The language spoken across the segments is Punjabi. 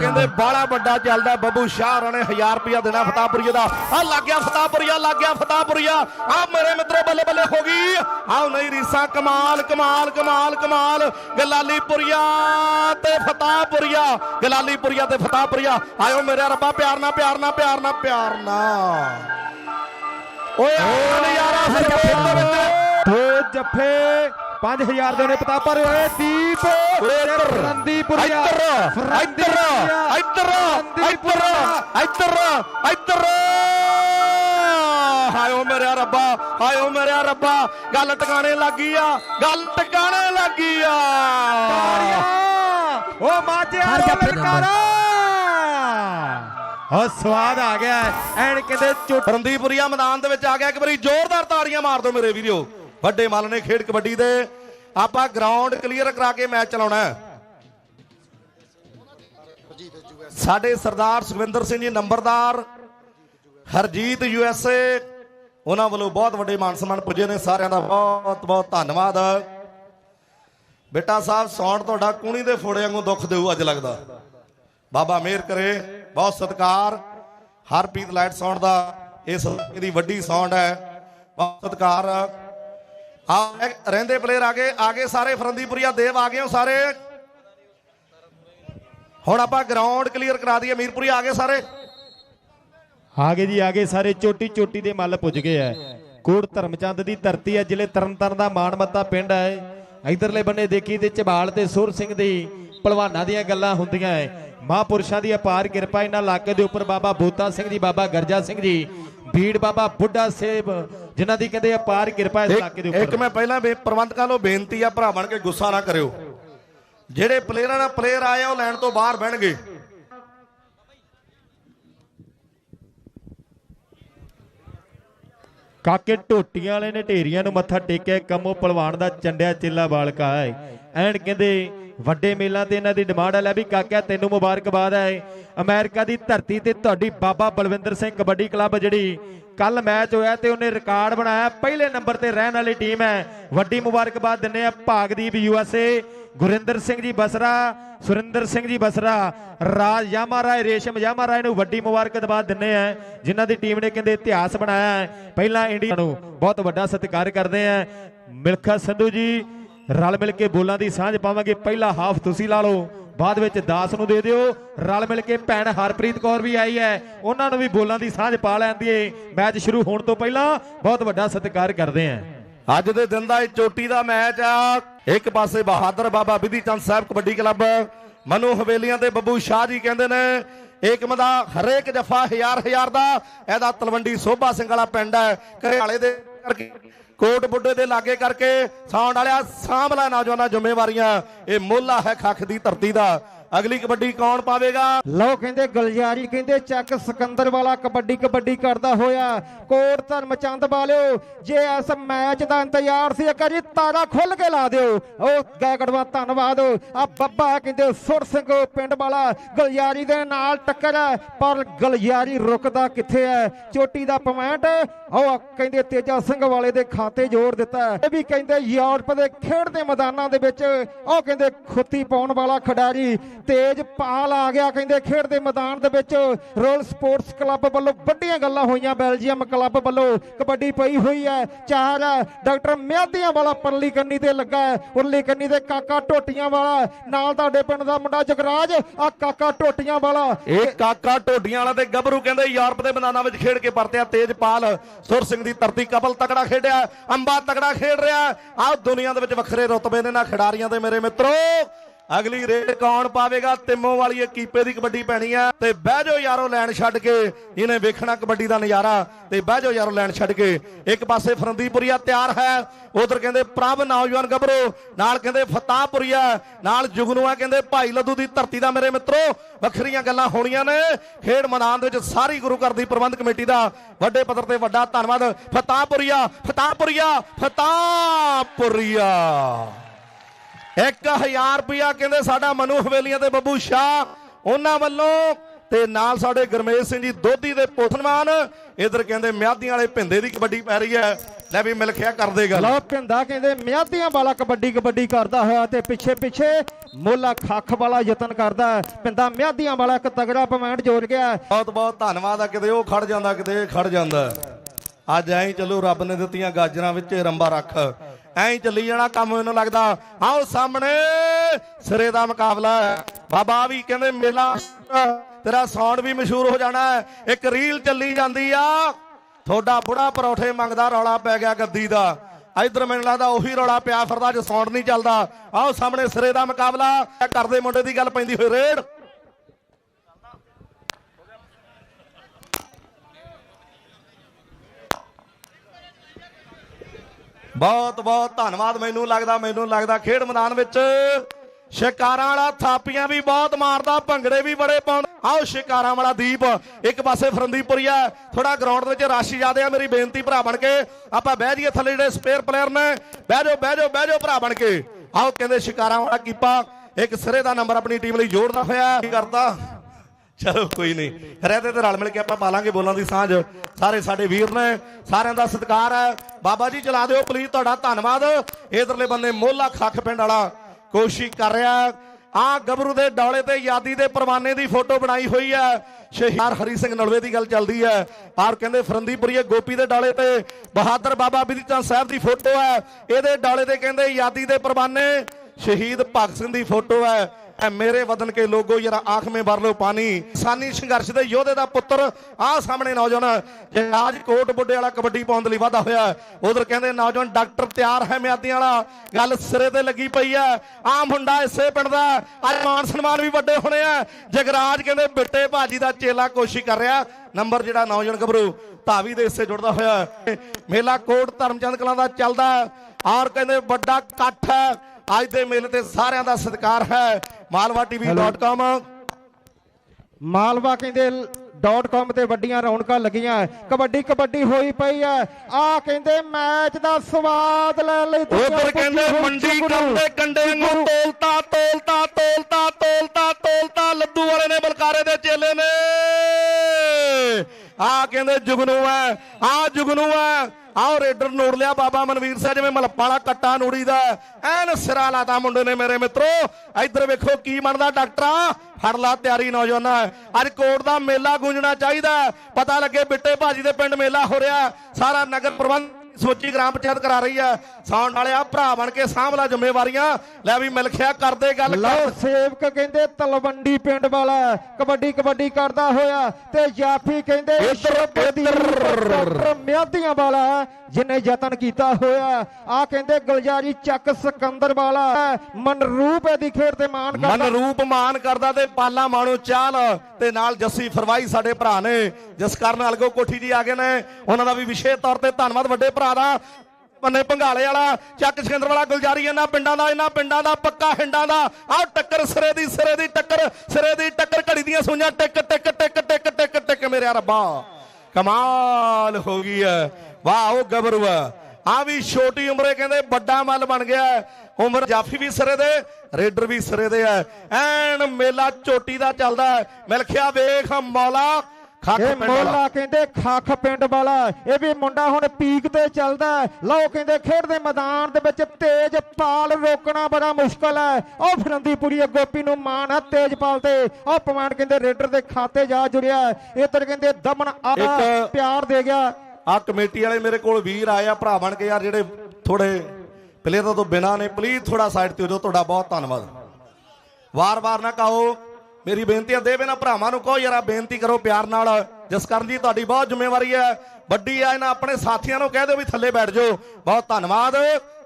ਕਹਿੰਦੇ ਬਾਲਾ ਵੱਡਾ ਚੱਲਦਾ ਬੱਬੂ ਸ਼ਾਹ ਹੋਰਾਂ 1000 ਰੁਪਇਆ ਦੇਣਾ ਫਤਾਪੁਰੀਏ ਦਾ। ਆ ਲੱਗ ਗਿਆ ਫਤਾਪੁਰੀਆ ਲੱਗ ਗਿਆ ਫਤਾਪੁਰੀਆ ਆ ਮੇਰੇ ਮਿੱਤਰੋ ਬੱਲੇ ਬੱਲੇ ਹੋ ਗਈ। ਆਹ ਨਹੀਂ ਰੀਸਾ, ਕਮਾਲ ਕਮਾਲ ਕਮਾਲ ਕਮਾਲ। ਗਲਾਲੀਪੁਰੀਆ ਤੇ ਫਤਾਪੁਰੀਆ ਗਲਾਲੀਪੁਰੀਆ ਤੇ ਫਤਾਪੁਰੀਆ ਆਇਓ ਮੇਰੇ ਰੱਬਾ, ਪਿਆਰ ਨਾਲ ਪਿਆਰ ਨਾਲ ਪਿਆਰ ਨਾਲ ਪਿਆਰ ਨਾਲ। ਓਏ, ਆਹ ਨਜ਼ਾਰਾ ਦੇ ਵਿੱਚ। ਜੱਫੇ 5000 ਦੇ ਨੇ ਪਤਾ ਪਰ ਓਏ ਦੀਪ ਇੱਧਰ ਫਰੰਦੀਪੁਰੀਆ ਇੱਧਰ ਇੱਧਰ ਇੱਧਰ ਇੱਧਰ ਇੱਧਰ ਇੱਧਰ। ਹਾਇਓ ਮੇਰੇ ਰੱਬਾ ਹਾਇਓ ਮੇਰੇ ਰੱਬਾ ਗੱਲ ਟਿਕਾਣੇ ਲੱਗੀ ਆ ਗੱਲ ਟਿਕਾਣੇ ਲੱਗੀ ਆ। ਓ ਮਾਝਿਆ ਹਰ ਦਾ ਜੱਫੇ ਲਲਕਾਰਾ ਓ ਸਵਾਦ ਆ ਗਿਆ। ਐਨ ਕਹਿੰਦੇ ਚੁੱਟ ਰੰਦੀਪੁਰੀਆ ਮੈਦਾਨ ਦੇ ਵਿੱਚ ਆ ਗਿਆ। ਇੱਕ ਵਾਰੀ ਜ਼ੋਰਦਾਰ ਤਾੜੀਆਂ ਮਾਰ ਦਿਓ ਮੇਰੇ ਵੀਰੋ। ਵੱਡੇ ਮੱਲ ਨੇ ਖੇਡ ਕਬੱਡੀ ਦੇ। ਆਪਾਂ ਗਰਾਊਂਡ ਕਲੀਅਰ ਕਰਾ ਕੇ ਮੈਚ ਚਲਾਉਣਾ ਸਾਡੇ ਸਰਦਾਰ ਸੁਖਵਿੰਦਰ ਸਿੰਘ ਜੀ ਨੰਬਰਦਾਰ, ਹਰਜੀਤ ਯੂਐਸਏ ਉਹਨਾਂ ਵੱਲੋਂ ਬਹੁਤ ਵੱਡੇ ਮਾਨ ਸਨਮਾਨ ਪੁੱਜੇ ਨੇ। ਸਾਰਿਆਂ ਦਾ ਬਹੁਤ ਬਹੁਤ ਧੰਨਵਾਦ। ਬੇਟਾ ਸਾਹਿਬ, ਸੌਣ ਤੁਹਾਡਾ ਕੂਣੀ ਦੇ ਫੋੜੇ ਵਾਂਗੂ ਦੁੱਖ ਦੇਊ ਅੱਜ ਲੱਗਦਾ। ਬਾਬਾ ਮਿਹਰ ਕਰੇ, ਬਹੁਤ ਸਤਿਕਾਰ। ਹਰਪ੍ਰੀਤ ਲਾਈਟ ਸਾਊਂਡ ਦਾ ਇਸ ਇਹਦੀ ਵੱਡੀ ਸਾਊਂਡ ਹੈ। ਬਹੁਤ ਸਤਿਕਾਰ। ਆ ਇਹ ਰਹਿੰਦੇ ਪਲੇਅਰ ਆ ਗਏ ਆ ਗਏ ਸਾਰੇ ਫਰੰਦੀਪੁਰੀਆ, ਦੇਵ ਆ ਗਏ ਹੋ ਸਾਰੇ। ਹੁਣ ਆਪਾਂ ਗਰਾਊਂਡ ਕਲੀਅਰ ਕਰਾ ਦਈਏ, ਮੀਰਪੁਰੀ ਆ ਗਏ ਸਾਰੇ। ਆਗੇ ਜੀ ਆਗੇ ਸਾਰੇ, ਚੋਟੀ ਚੋਟੀ ਦੇ ਮੱਲ ਪੁੱਜ ਗਏ ਐ ਕੋਟ ਧਰਮਚੰਦ ਦੀ ਧਰਤੀ ਹੈ ਜ਼ਿਲ੍ਹੇ ਤਰਨਤਾਰਨ ਦਾ ਮਾਣਮੱਤਾ ਪਿੰਡ ਹੈ ਇਧਰਲੇ ਬੰਨੇ ਦੇਖੀ ਤੇ ਚਬਾਲ ਤੇ ਸੁਰ ਸਿੰਘ ਦੀ ਪਹਿਲਵਾਨਾਂ ਦੀਆਂ ਗੱਲਾਂ ਹੁੰਦੀਆਂ ਐ। ਮਹਾਂਪੁਰਸ਼ਾਂ ਦੀ ਅਪਾਰ ਕਿਰਪਾ, ਇਹਨਾਂ ਇਲਾਕੇ ਦੇ ਉੱਪਰ ਬਾਬਾ ਬੋਤਾ ਸਿੰਘ ਜੀ, ਬਾਬਾ ਗਰਜਾ ਸਿੰਘ ਜੀ। ਭੀੜ ਬਾਬਾ ਬੁੱਢਾ ਸੇਬ ਜਿਨ੍ਹਾਂ ਦੀ ਕਹਿੰਦੇ ਅਪਾਰ ਕਿਰਪਾ ਇਸ ਇਲਾਕੇ ਦੇ ਇੱਕ ਇੱਕ ਉੱਪਰ ਮੈਂ ਪਹਿਲਾਂ ਪ੍ਰਬੰਧਕਾਂ ਨੂੰ ਬੇਨਤੀ ਆ ਭਰਾ ਬਣ ਕੇ ਗੁੱਸਾ ਨਾ ਕਰਿਓ। ਜਿਹੜੇ ਪਲੇਅਰਾਂ ਨਾਲ ਪਲੇਅਰ ਆਏ ਉਹ ਲੈਣ ਤੋਂ ਬਾਹਰ ਬਹਿਣਗੇ। ਕਾਕੇ ਢੋਟੀਆਂ ਵਾਲੇ ਨੇ ਢੇਰੀਆਂ ਨੂੰ ਮੱਥਾ ਟੇਕਿਆ ਕੰਮੋ ਪਹਿਲਵਾਨ ਦਾ ਚੰਡਿਆ ਚਿੱਲਾ ਬਾਲਕਾ ਹੈ। ਐਨ ਕਹਿੰਦੇ ਵੱਡੇ ਮੇਲਾਂ ਤੇ ਇਹਨਾਂ ਦੀ ਡਿਮਾਂਡ ਹੈ ਲੈ ਵੀ ਕਾਕਿਆ, ਤੈਨੂੰ ਮੁਬਾਰਕਬਾਦ ਹੈ ਅਮਰੀਕਾ ਦੀ ਧਰਤੀ ਤੇ ਤੁਹਾਡੀ ਬਾਬਾ ਬਲਵਿੰਦਰ ਸਿੰਘ ਕਬੱਡੀ ਕਲੱਬ ਜਿਹੜੀ ਕੱਲ ਮੈਚ ਹੋਇਆ ਤੇ ਉਹਨੇ ਰਿਕਾਰਡ ਬਣਾਇਆ, ਪਹਿਲੇ ਨੰਬਰ ਤੇ ਰਹਿਣ ਵਾਲੀ ਟੀਮ ਹੈ। ਵੱਡੀ ਮੁਬਾਰਕਬਾਦ ਦਿੰਨੇ ਆ ਭਾਗਦੀਪ USA Gurinder Singh ji Basra, Surinder Singh ji Basra, Raj Yamaha Rai, Resham Yamaha Rai ਨੂੰ ਵੱਡੀ ਮੁਬਾਰਕਬਾਦ ਦਿੰਨੇ ਆ ਜਿਨ੍ਹਾਂ ਦੀ ਟੀਮ ਨੇ ਕਹਿੰਦੇ ਇਤਿਹਾਸ ਬਣਾਇਆ ਹੈ। ਪਹਿਲਾਂ ਇੰਡੀਆ ਨੂੰ ਬਹੁਤ ਵੱਡਾ ਸਤਿਕਾਰ ਕਰਦੇ ਆ ਮਿਲਖਾ ਸੰਧੂ ਜੀ ਰਲ ਮਿਲ ਕੇ ਬੋਲਾਂ ਦੀ ਸਾਂਝ ਪਾਵਾਂਗੇ। ਪਹਿਲਾ ਹਾਫ ਤੁਸੀਂ ਲਾ ਲਓ, ਬਾਅਦ ਵਿੱਚ ਦਾਸ ਨੂੰ ਦੇ ਦਿਓ। ਰਲ ਮਿਲ ਕੇ ਭੈਣ ਹਰਪ੍ਰੀਤ ਕੌਰ ਵੀ ਆਈ ਹੈ। ਉਹਨਾਂ ਨੂੰ ਵੀ ਬੋਲਾਂ ਦੀ ਸਾਂਝ ਪਾ ਲੈਂਦੀ ਏ। ਮੈਚ ਸ਼ੁਰੂ ਹੋਣ ਤੋਂ ਪਹਿਲਾਂ ਬਹੁਤ ਵੱਡਾ ਸਤਿਕਾਰ ਕਰਦੇ ਆ ਅੱਜ ਦੇ ਦਿਨ ਦਾ ਇਹ ਚੋਟੀ ਦਾ ਮੈਚ ਆ। ਇੱਕ ਪਾਸੇ ਬਹਾਦਰ ਬਾਬਾ ਬਿਧੀ ਚੰਦ ਸਾਹਿਬ ਕਬੱਡੀ ਕਲੱਬ, ਮਨੂ ਹਵੇਲੀਆਂ ਦੇ ਬੱਬੂ ਸ਼ਾਹ ਜੀ ਕਹਿੰਦੇ ਨੇ, ਏਕਮ ਦਾ ਹਰੇਕ ਜਫਾ ਹਜ਼ਾਰ ਹਜ਼ਾਰ ਦਾ। ਇਹਦਾ ਤਲਵੰਡੀ ਸੋਭਾ ਸਿੰਘ ਵਾਲਾ ਪਿੰਡ ਹੈ, ਘਰਿਆਲੇ ਦੇ ਕਰਕੇ ਕੋਟ ਬੁੱਢੇ ਦੇ ਲਾਗੇ ਕਰਕੇ ਸਾਉਣ ਵਾਲਿਆ ਸਾਂਭਲਾ ਨੌਜਵਾਨਾਂ ਜ਼ਿੰਮੇਵਾਰੀਆਂ। ਇਹ ਮੋਲਾ ਹੈ ਖੱਖ ਦੀ ਧਰਤੀ ਦਾ। ਅਗਲੀ ਕਬੱਡੀ ਕੌਣ ਪਾਵੇਗਾ? ਲਓ ਕਹਿੰਦੇ ਗਲਜਾਰੀ, ਕਹਿੰਦੇ ਚੱਕ ਸਿਕੰਦਰ ਵਾਲਾ ਕਬੱਡੀ ਕਬੱਡੀ ਕਰਦਾ ਹੋਇਆ ਕੋਟ ਧਰਮਚੰਦ ਵਾਲਿਓ, ਜੇ ਇਸ ਮੈਚ ਦਾ ਇੰਤਜ਼ਾਰ ਸੀ, ਇੱਕ ਵਾਰੀ ਤਾਰਾ ਖੁੱਲ ਕੇ ਲਾ ਦਿਓ। ਉਹ ਗੈਕੜਵਾ ਧੰਨਵਾਦ। ਆ ਬੱਬਾ ਕਹਿੰਦੇ ਸੁਰ ਸਿੰਘ ਪਿੰਡ ਵਾਲਾ, ਗਲਜਾਰੀ ਦੇ ਨਾਲ ਟੱਕਰ ਹੈ, ਪਰ ਗਲਜਾਰੀ ਰੁਕਦਾ ਕਿੱਥੇ ਹੈ? ਚੋਟੀ ਦਾ ਪੁਆਇੰਟ ਉਹ ਕਹਿੰਦੇ ਤੇਜਾ ਸਿੰਘ ਵਾਲੇ ਦੇ ਖਾਤੇ ਜੋੜ ਦਿੱਤਾ ਇਹ ਵੀ ਕਹਿੰਦੇ ਯੂਰਪ ਦੇ ਖੇਡ ਦੇ ਮੈਦਾਨਾਂ ਦੇ ਵਿੱਚ ਉਹ ਕਹਿੰਦੇ ਖੁੱਤੀ ਪਾਉਣ ਵਾਲਾ ਖਿਡਾਰੀ ਤੇਜ ਪਾਲ ਆ ਗਿਆ ਕਹਿੰਦੇ ਖੇਡ ਦੇ ਮੈਦਾਨ ਦੇ ਵਿੱਚ ਰੋਲ ਸਪੋਰਟਸ ਕਲੱਬ ਵੱਲੋਂ ਵੱਡੀਆਂ ਗੱਲਾਂ ਹੋਈਆਂ ਬੈਲਜੀਅਮ ਕਲੱਬ ਵੱਲੋਂ ਕਬੱਡੀ ਪਈ ਹੋਈ ਹੈ ਚਾਰ ਹੈ, ਡਾਕਟਰ ਮਿਆਦੀਆਂ ਵਾਲਾ ਪਰਲੀ ਕੰਨੀ ਤੇ ਲੱਗਾ ਹੈ ਉਰਲੀ ਕੰਨੀ ਤੇ ਕਾਕਾ ਟੋਟੀਆਂ ਵਾਲਾ ਨਾਲ ਤੁਹਾਡੇ ਪਿੰਡ ਦਾ ਮੁੰਡਾ ਜਗਰਾਜ ਆ ਕਾਕਾ ਟੋਟੀਆਂ ਵਾਲਾ। ਇਹ ਕਾਕਾ ਟੋਟੀਆਂ ਵਾਲਾ ਤੇ ਗੱਭਰੂ ਕਹਿੰਦੇ ਯੂਰਪ ਦੇ ਮੈਦਾਨਾਂ ਵਿੱਚ ਖੇਡ ਕੇ ਪਰਤਿਆ ਤੇਜਪਾਲ ਸੁਰ ਸਿੰਘ ਦੀ ਧਰਤੀ ਕਪਲ ਤਕੜਾ ਖੇਡਿਆ ਅੰਬਾ ਤਕੜਾ ਖੇਡ ਰਿਹਾ ਆਹ ਦੁਨੀਆ ਦੇ ਵਿੱਚ ਵੱਖਰੇ ਰੁਤਬੇ ਨੇ ਨਾ ਖਿਡਾਰੀਆਂ ਦੇ ਮੇਰੇ ਮਿੱਤਰੋ। ਅਗਲੀ ਰੇਡ ਕੌਣ ਪਾਵੇਗਾ? ਤਿੰਮੋ ਵਾਲੀ ਕੀਪੇ ਦੀ ਕਬੱਡੀ ਪੈਣੀ ਆ। ਤੇ ਬਹਿ ਜਾਓ ਯਾਰੋ ਲੈਣ ਛੱਡ ਕੇ। ਇਹਨੇ ਵੇਖਣਾ ਕਬੱਡੀ ਦਾ ਨਜ਼ਾਰਾ। ਤੇ ਬਹਿ ਜਾਓ ਯਾਰੋ ਲੈਣ ਛੱਡ ਕੇ। ਇੱਕ ਪਾਸੇ ਫਰੰਦੀਪੁਰੀਆ ਤਿਆਰ ਹੈ। ਉਧਰ ਕਹਿੰਦੇ ਪ੍ਰਭ, ਨੌਜਵਾਨ ਗੱਭਰੂ। ਨਾਲ ਕਹਿੰਦੇ ਫਤਾਹਪੁਰੀਆ ਨਾਲ ਜੁਗਨੂਆ ਕਹਿੰਦੇ ਭਾਈ ਲੱਦੂ ਦੀ ਧਰਤੀ ਦਾ, ਮੇਰੇ ਮਿੱਤਰੋ। ਵੱਖਰੀਆਂ ਗੱਲਾਂ ਹੋਣੀਆਂ ਨੇ। ਖੇਡ ਮੈਦਾਨ ਦੇ ਵਿੱਚ ਸਾਰੀ ਗੁਰੂ ਘਰ ਦੀ ਪ੍ਰਬੰਧ ਕਮੇਟੀ ਦਾ ਵੱਡੇ ਪੱਧਰ ਤੇ ਵੱਡਾ ਧੰਨਵਾਦ। ਫਤਾਹਪੁਰੀਆ ਫਤਾਹਪੁਰੀਆ ਫਤਾਹਪੁਰੀਆ 1000 ਰੁਪਇਆ ਕਹਿੰਦੇ ਸਾਡਾ ਮਨੂ ਹਵੇਲੀਆਂ ਤੇ ਬੱਬੂ ਸ਼ਾਹ ਉਹਨਾਂ ਵੱਲੋਂ ਤੇ ਨਾਲ ਸਾਡੇ ਗਰਮੇਸ਼ ਸਿੰਘ ਜੀ ਦੋਧੀ ਦੇ ਪੋਥਨਮਾਨ ਇਧਰ ਕਹਿੰਦੇ ਮਿਆਦੀਆਂ ਵਾਲੇ ਭਿੰਦੇ ਦੀ ਕਬੱਡੀ ਪੈ ਰਹੀ ਹੈ ਲੈ ਵੀ ਮਿਲਖਿਆ ਕਰਦੇ ਗੱਲ ਲਓ ਪਿੰਦਾ ਕਹਿੰਦੇ ਮਿਆਦੀਆਂ ਵਾਲਾ ਕਬੱਡੀ ਕਬੱਡੀ ਕਰਦਾ ਹੋਇਆ ਤੇ ਪਿੱਛੇ ਪਿੱਛੇ ਮੋਲਾ ਖੱਖ ਵਾਲਾ ਯਤਨ ਕਰਦਾ ਹੈ। ਪਿੰਦਾ ਮਿਆਦੀਆਂ ਵਾਲਾ ਇੱਕ ਤਗੜਾ ਪਮੈਂਟ ਜੋੜ ਗਿਆ। ਬਹੁਤ ਬਹੁਤ ਧੰਨਵਾਦ ਆ ਕਿਤੇ ਉਹ ਖੜ ਜਾਂਦਾ ਕਿਤੇ ਖੜ ਜਾਂਦਾ ਅੱਜ ਐਂ ਚੱਲੋ ਰੱਬ ਨੇ ਦਿੱਤੀਆਂ ਗਾਜਰਾਂ ਵਿੱਚ ਰੰਬਾ ਰੱਖ ਐਂ ਚੱਲੀ ਜਾਣਾ ਕੰਮ ਮੈਨੂੰ ਲੱਗਦਾ। ਆਓ ਸਾਹਮਣੇ ਸਿਰੇ ਦਾ ਮੁਕਾਬਲਾ ਹੈ। ਬਾਬਾ ਵੀ ਕਹਿੰਦੇ ਮੇਲਾ, ਤੇਰਾ ਸਾਊਂਡ ਵੀ ਮਸ਼ਹੂਰ ਹੋ ਜਾਣਾ ਹੈ। ਇੱਕ ਰੀਲ ਚੱਲੀ ਜਾਂਦੀ ਆ। ਤੁਹਾਡਾ ਬੁੜਾ ਪਰੌਠੇ ਮੰਗਦਾ, ਰੌਲਾ ਪੈ ਗਿਆ ਗੱਦੀ ਦਾ। ਇਧਰ ਮੈਨੂੰ ਲੱਗਦਾ ਉਹੀ ਰੌਲਾ ਪਿਆ ਫਿਰਦਾ ਜੋ ਸਾਊਂਡ ਨਹੀਂ ਚੱਲਦਾ। ਆਓ ਸਾਹਮਣੇ ਸਿਰੇ ਦਾ ਮੁਕਾਬਲਾ। ਇਹ ਕਰਦੇ ਮੁੰਡੇ ਦੀ ਗੱਲ ਪੈਂਦੀ ਹੋਈ ਰੇਡ। ਬਹੁਤ ਬਹੁਤ ਧੰਨਵਾਦ। ਮੈਨੂੰ ਲੱਗਦਾ ਮੈਨੂੰ ਲੱਗਦਾ ਖੇਡ ਮੈਦਾਨ ਵਿੱਚ ਸ਼ਿਕਾਰਾਂ ਵਾਲਾ ਥਾਪੀਆਂ ਵੀ ਬਹੁਤ ਮਾਰਦਾ, ਭੰਗੜੇ ਵੀ ਬੜੇ ਪਾਉਂਦਾ। ਆਓ ਸ਼ਿਕਾਰਾਂ ਵਾਲਾ ਦੀਪ, ਇੱਕ ਪਾਸੇ ਫਰੰਦੀਪੁਰੀਆ ਥੋੜਾ ਗਰਾਊਂਡ ਦੇ ਵਿੱਚ ਰਸ਼ ਜ਼ਿਆਦੇ ਆ ਮੇਰੀ ਬੇਨਤੀ ਭਰਾ ਬਣ ਕੇ। ਆਪਾਂ ਬਹਿ ਜਾਈਏ ਥੱਲੇ ਜਿਹੜੇ ਸਪੇਅਰ ਪਲੇਅਰ ਨੇ, ਬਹਿ ਜਾਓ ਬਹਿ ਜਾਓ ਬਹਿ ਜਾਓ ਭਰਾ ਬਣ ਕੇ। ਆਓ ਕਹਿੰਦੇ ਸ਼ਿਕਾਰਾਂ ਵਾਲਾ ਕੀਪਾ, ਇੱਕ ਸਿਰੇ ਦਾ ਨੰਬਰ ਆਪਣੀ ਟੀਮ ਲਈ ਜੋੜਦਾ ਹੋਇਆ ਕੀ ਕਰਦਾ? ਚਲੋ ਕੋਈ ਨਹੀਂ। ਰਹਿਤੇ ਤੇ ਰਲ ਮਿਲ ਕੇ ਆਪਾਂ ਪਾਲਾਂਗੇ ਬੋਲਾਂ ਦੀ ਸਾਂਝ। ਸਾਰੇ ਸਾਡੇ ਵੀਰ ਨੇ, ਸਾਰਿਆਂ ਦਾ ਸਤਿਕਾਰ ਹੈ। ਬਾਬਾ ਜੀ, ਚਲਾ ਦਿਓ ਪਲੀਜ਼ ਤੁਹਾਡਾ ਧੰਨਵਾਦ। ਇਧਰਲੇ ਬੰਦੇ ਮੋਲਾ ਖੱਖ ਪਿੰਡ ਵਾਲਾ ਕੋਸ਼ਿਸ਼ ਕਰ ਰਿਹਾ। ਆ ਗੱਭਰੂ ਦੇ ਡੌਲੇ ਤੇ ਯਾਦੀ ਦੇ ਪਰਵਾਨੇ ਦੀ ਫੋਟੋ ਬਣਾਈ ਹੋਈ ਹੈ। ਸ਼ਹੀਦ ਹਰੀ ਸਿੰਘ ਨਲਵੇ ਦੀ ਗੱਲ ਚੱਲਦੀ ਹੈ। ਆਰ ਕਹਿੰਦੇ ਫਰੰਦੀਪੁਰੀਏ ਗੋਪੀ ਦੇ ਡੌਲੇ ਤੇ ਬਹਾਦਰ ਬਾਬਾ ਬਿਧੀ ਸਾਹਿਬ ਦੀ ਫੋਟੋ ਹੈ। ਇਹਦੇ ਡੌਲੇ ਤੇ ਕਹਿੰਦੇ ਯਾਦੀ ਦੇ ਪਰਵਾਨੇ, ਸ਼ਹੀਦ ਭਗਤ ਸਿੰਘ ਦੀ ਫੋਟੋ ਹੈ। ਐ ਮੇਰੇ ਵਤਨ ਕੇ ਲੋਗੋ, ਯਾਰ ਆਂਖ ਮੇ ਭਰ ਲੋ ਪਾਣੀ। ਸਾਨੀ ਸੰਘਰਸ਼ ਦੇ ਯੋਧੇ ਦਾ ਪੁੱਤਰ, ਆ ਸਾਹਮਣੇ ਨੌਜਵਾਨ, ਜੇ ਕੋਟ ਬੁੱਢੇ ਵਾਲਾ ਕਬੱਡੀ ਪਾਉਣ ਦੇ ਲਈ ਵਾਧਾ ਹੋਇਆ। ਉਧਰ ਕਹਿੰਦੇ, ਨੌਜਵਾਨ ਡਾਕਟਰ ਤਿਆਰ ਹੈ ਮਿਆਦੀਆਂ ਵਾਲਾ। ਗੱਲ ਸਿਰੇ ਤੇ ਲੱਗੀ ਪਈ ਐ। ਆ ਮੁੰਡਾ ਇਸੇ ਪਿੰਡ ਦਾ। ਅੱਜ ਮਾਨ ਸਨਮਾਨ ਵੀ ਵੱਡੇ ਹੋਣੇ ਆ ਜਗਰਾਜ ਕਹਿੰਦੇ, ਬਿੱਟੇ ਭਾਜੀ ਦਾ ਚੇਲਾ ਕੋਸ਼ਿਸ਼ ਕਰ ਰਿਹਾ। ਨੰਬਰ ਜਿਹੜਾ ਨੌਜਵਾਨ ਗੱਭਰੂ, ਧਾਵੀ ਦੇ ਹਿੱਸੇ ਜੁੜਦਾ ਹੋਇਆ ਮੇਲਾ ਕੋਟ ਧਰਮਚੰਦ ਕਲਾਂ ਦਾ ਚੱਲਦਾ ਹੈ। ਔਰ ਕਹਿੰਦੇ, ਵੱਡਾ ਇਕੱਠ ਹੈ ਅੱਜ ਦੇ ਮੇਲੇ ਤੇ ਸਾਰਿਆਂ ਦਾ ਸਤਿਕਾਰ ਹੈ। malwatv.com ਮਾਲਵਾ ਕਹਿੰਦੇ .com ਤੇ ਵੱਡੀਆਂ ਰੌਣਕਾਂ ਲੱਗੀਆਂ। ਕਬੱਡੀ ਕਬੱਡੀ ਹੋਈ ਪਈ ਹੈ ਆ ਕਹਿੰਦੇ ਮੈਚ ਦਾ ਸਵਾਦ ਲੈ ਲਈ ਉਧਰ ਕਹਿੰਦੇ ਮੰਡੀ ਕੰਡੇ ਕੰਡੇ ਨੂੰ ਤੋਲਤਾ ਤੋਲਤਾ ਤੋਲਤਾ ਤੋਲਤਾ ਤੋਲਤਾ। ਲੱਦੂ ਵਾਲੇ ਨੇ ਬਲਕਾਰੇ ਦੇ ਚੇਲੇ ਨੇ। ਆ ਕਹਿੰਦੇ ਜੁਗਨੂ ਹੈ ਆ ਜੁਗਨੂ ਹੈ ਆਹ ਰੇਡਰ ਨੋੜ ਲਿਆ ਬਾਬਾ ਮਨਵੀਰ ਸਿੰਘ, ਜਿਵੇਂ ਮਲਪਾਲਾ ਕੱਟਾ ਨੂੜੀਦਾ ਐਨ ਸਿਰਾ ਲਾਤਾ ਮੁੰਡੇ ਨੇ ਮੇਰੇ ਮਿੱਤਰੋ। ਇੱਧਰ ਵੇਖੋ ਕੀ ਬਣਦਾ ਡਾਕਟਰਾਂ। ਫੜ ਲਾ ਤਿਆਰੀ ਨੌਜਵਾਨਾਂ। ਅੱਜ ਕੋਟ ਦਾ ਮੇਲਾ ਗੂੰਜਣਾ ਚਾਹੀਦਾ। ਪਤਾ ਲੱਗੇ ਬਿੱਟੇ ਭਾਜੀ ਦੇ ਪਿੰਡ ਮੇਲਾ ਹੋ ਰਿਹਾ। ਸਾਰਾ ਨਗਰ ਪ੍ਰਬੰਧ ਸੋਚੀ ਗ੍ਰਾਮ ਪੰਚਾਇਤ ਕਰਾ ਰਹੀ ਹੈ। ਸਾਉਣ ਵਾਲੇ ਆ ਭਰਾ ਬਣ ਕੇ ਸਾਂਭਲਾ ਜ਼ਿੰਮੇਵਾਰੀਆਂ। ਲੈ ਵੀ ਮਿਲਖਿਆ ਕਰਦੇ ਗੱਲ ਲਓ ਸੇਵਕ ਕਹਿੰਦੇ ਤਲਵੰਡੀ ਪਿੰਡ ਵਾਲਾ ਕਬੱਡੀ ਕਬੱਡੀ ਕਰਦਾ ਹੋਇਆ ਤੇ ਜਾਫੀ ਕਹਿੰਦੇ ਇੱਧਰ, ਡਾਕਟਰ ਮਿਆਦੀਆਂ ਵਾਲਾ ਜਿਨੇ ਯਤਨ ਕੀਤਾ ਹੋਇਆ ਆ ਕਹਿੰਦੇ ਗੁਲਜਾਰੀ ਚੱਕ ਸਿਕੰਦਰ ਵਾਲਾ ਮਨਰੂਪ ਦੀ ਖੇਡ ਤੇ ਮਾਨ ਕਰਦਾ। ਰੂਪ ਮਾਨ ਕਰਦਾ ਤੇ ਪਾਲਾ ਮਾਣੋ ਚਾਲ, ਤੇ ਨਾਲ ਜੱਸੀ ਫਰਵਾਈ ਸਾਡੇ ਭਰਾ ਨੇ, ਜਿਸ ਕਾਰਨ ਅਲਗੋ ਕੋਠੀ ਜੀ ਆ ਗਏ ਨੇ। ਉਹਨਾਂ ਦਾ ਵੀ ਵਿਸ਼ੇਸ਼ ਤੌਰ ਤੇ ਧੰਨਵਾਦ, ਵੱਡੇ ਭਰਾ ਦਾ। ਪੰਨੇ ਭੰਗਾਲੇ ਵਾਲਾ, ਚੱਕ ਸਿਕੰਦਰ ਵਾਲਾ ਗੁਲਜਾਰੀ, ਇਹਨਾਂ ਪਿੰਡਾਂ ਦਾ, ਇਹਨਾਂ ਪਿੰਡਾਂ ਦਾ, ਪੱਕਾ ਹਿੰਡਾਂ ਦਾ। ਆਹ ਟੱਕਰ ਸਿਰੇ ਦੀ ਸਿਰੇ ਦੀ ਟੱਕਰ, ਸਿਰੇ ਦੀ ਟੱਕਰ, ਘੜੀ ਦੀਆਂ ਸੂਈਆਂ ਟਿਕ ਟਿਕ ਟਿਕ ਟਿਕ ਟਿਕ ਟਿਕ, ਮੇਰੇ ਰੱਬਾ। ਕਮਾਲ ਹੋ ਗਈ ਹੈ। ਵਾਹ ਉਹ ਗੱਭਰੂ ਆ ਵੀ ਛੋਟੀ ਉਮਰੇ ਕਹਿੰਦੇ ਵੱਡਾ ਮੱਲ ਬਣ ਗਿਆ। ਉਮਰ ਜਾਫੀ ਵੀ ਸਿਰੇ ਦੇ ਰੇਡਰ ਵੀ ਸਿਰੇ ਦੇ ਐ ਐਨ ਮੇਲਾ ਚੋਟੀ ਦਾ ਚੱਲਦਾ ਹੈ। ਮਿਲਖਿਆ ਵੇਖ ਮੌਲਾ ਖੱਖ ਇਹ ਪਿੰਡ। ਮੋਲਾ ਕਹਿੰਦੇ ਖੱਖ ਪਿੰਡ ਵਾਲਾ ਇਹ ਵੀ ਮੁੰਡਾ ਹੁਣ ਪੀਕ ਤੇ ਚੱਲਦਾ। ਲਓ ਕਹਿੰਦੇ ਖੇਡ ਦੇ ਮੈਦਾਨ ਦੇ ਵਿੱਚ ਤੇਜ ਪਾਲ ਰੋਕਣਾ ਬੜਾ ਮੁਸ਼ਕਲ ਹੈ ਉਹ ਫਰੰਦੀਪੁਰੀ ਗੋਪੀ ਨੂੰ ਮਾਣ ਹੈ ਤੇਜਪਾਲ ਤੇ ਉਹ ਪਵਾਨ ਕਹਿੰਦੇ ਰੇਡਰ ਦੇ ਖਾਤੇ ਜਾ ਜੁੜਿਆ ਇਧਰ ਕਹਿੰਦੇ ਦਮਨ ਆ ਪਿਆਰ ਦੇ ਗਿਆ ਆ ਕਮੇਟੀ ਵਾਲੇ ਮੇਰੇ ਕੋਲ ਵੀਰ ਆਏ ਆ, ਭਰਾ ਬਣ ਕੇ ਯਾਰ ਜਿਹੜੇ ਥੋੜੇ ਪਲੇਅਰਾਂ ਤੋਂ ਬਿਨਾ ਨੇ ਪਲੀਜ਼ ਥੋੜਾ ਸਾਈਡ ਤੇ ਹੋ ਜਾਓ, ਤੁਹਾਡਾ ਬਹੁਤ ਧੰਨਵਾਦ। ਵਾਰ-ਵਾਰ ਨਾ ਕਹੋ, ਮੇਰੀ ਬੇਨਤੀ ਹੈ ਦੇਵੇ ਨਾ ਭਰਾਵਾਂ ਨੂੰ ਕਹੋ, ਯਾਰਾ ਬੇਨਤੀ ਕਰੋ ਪਿਆਰ ਨਾਲ, ਜਿਸ ਕਰਨ ਦੀ ਤੁਹਾਡੀ ਬਹੁਤ ਜ਼ਿੰਮੇਵਾਰੀ ਹੈ। ਵੱਡੀ ਆ ਇਹਨਾਂ ਆਪਣੇ ਸਾਥੀਆਂ ਨੂੰ ਕਹਿ ਦਿਓ ਵੀ ਥੱਲੇ ਬੈਠ ਜਾਓ। ਬਹੁਤ ਧੰਨਵਾਦ।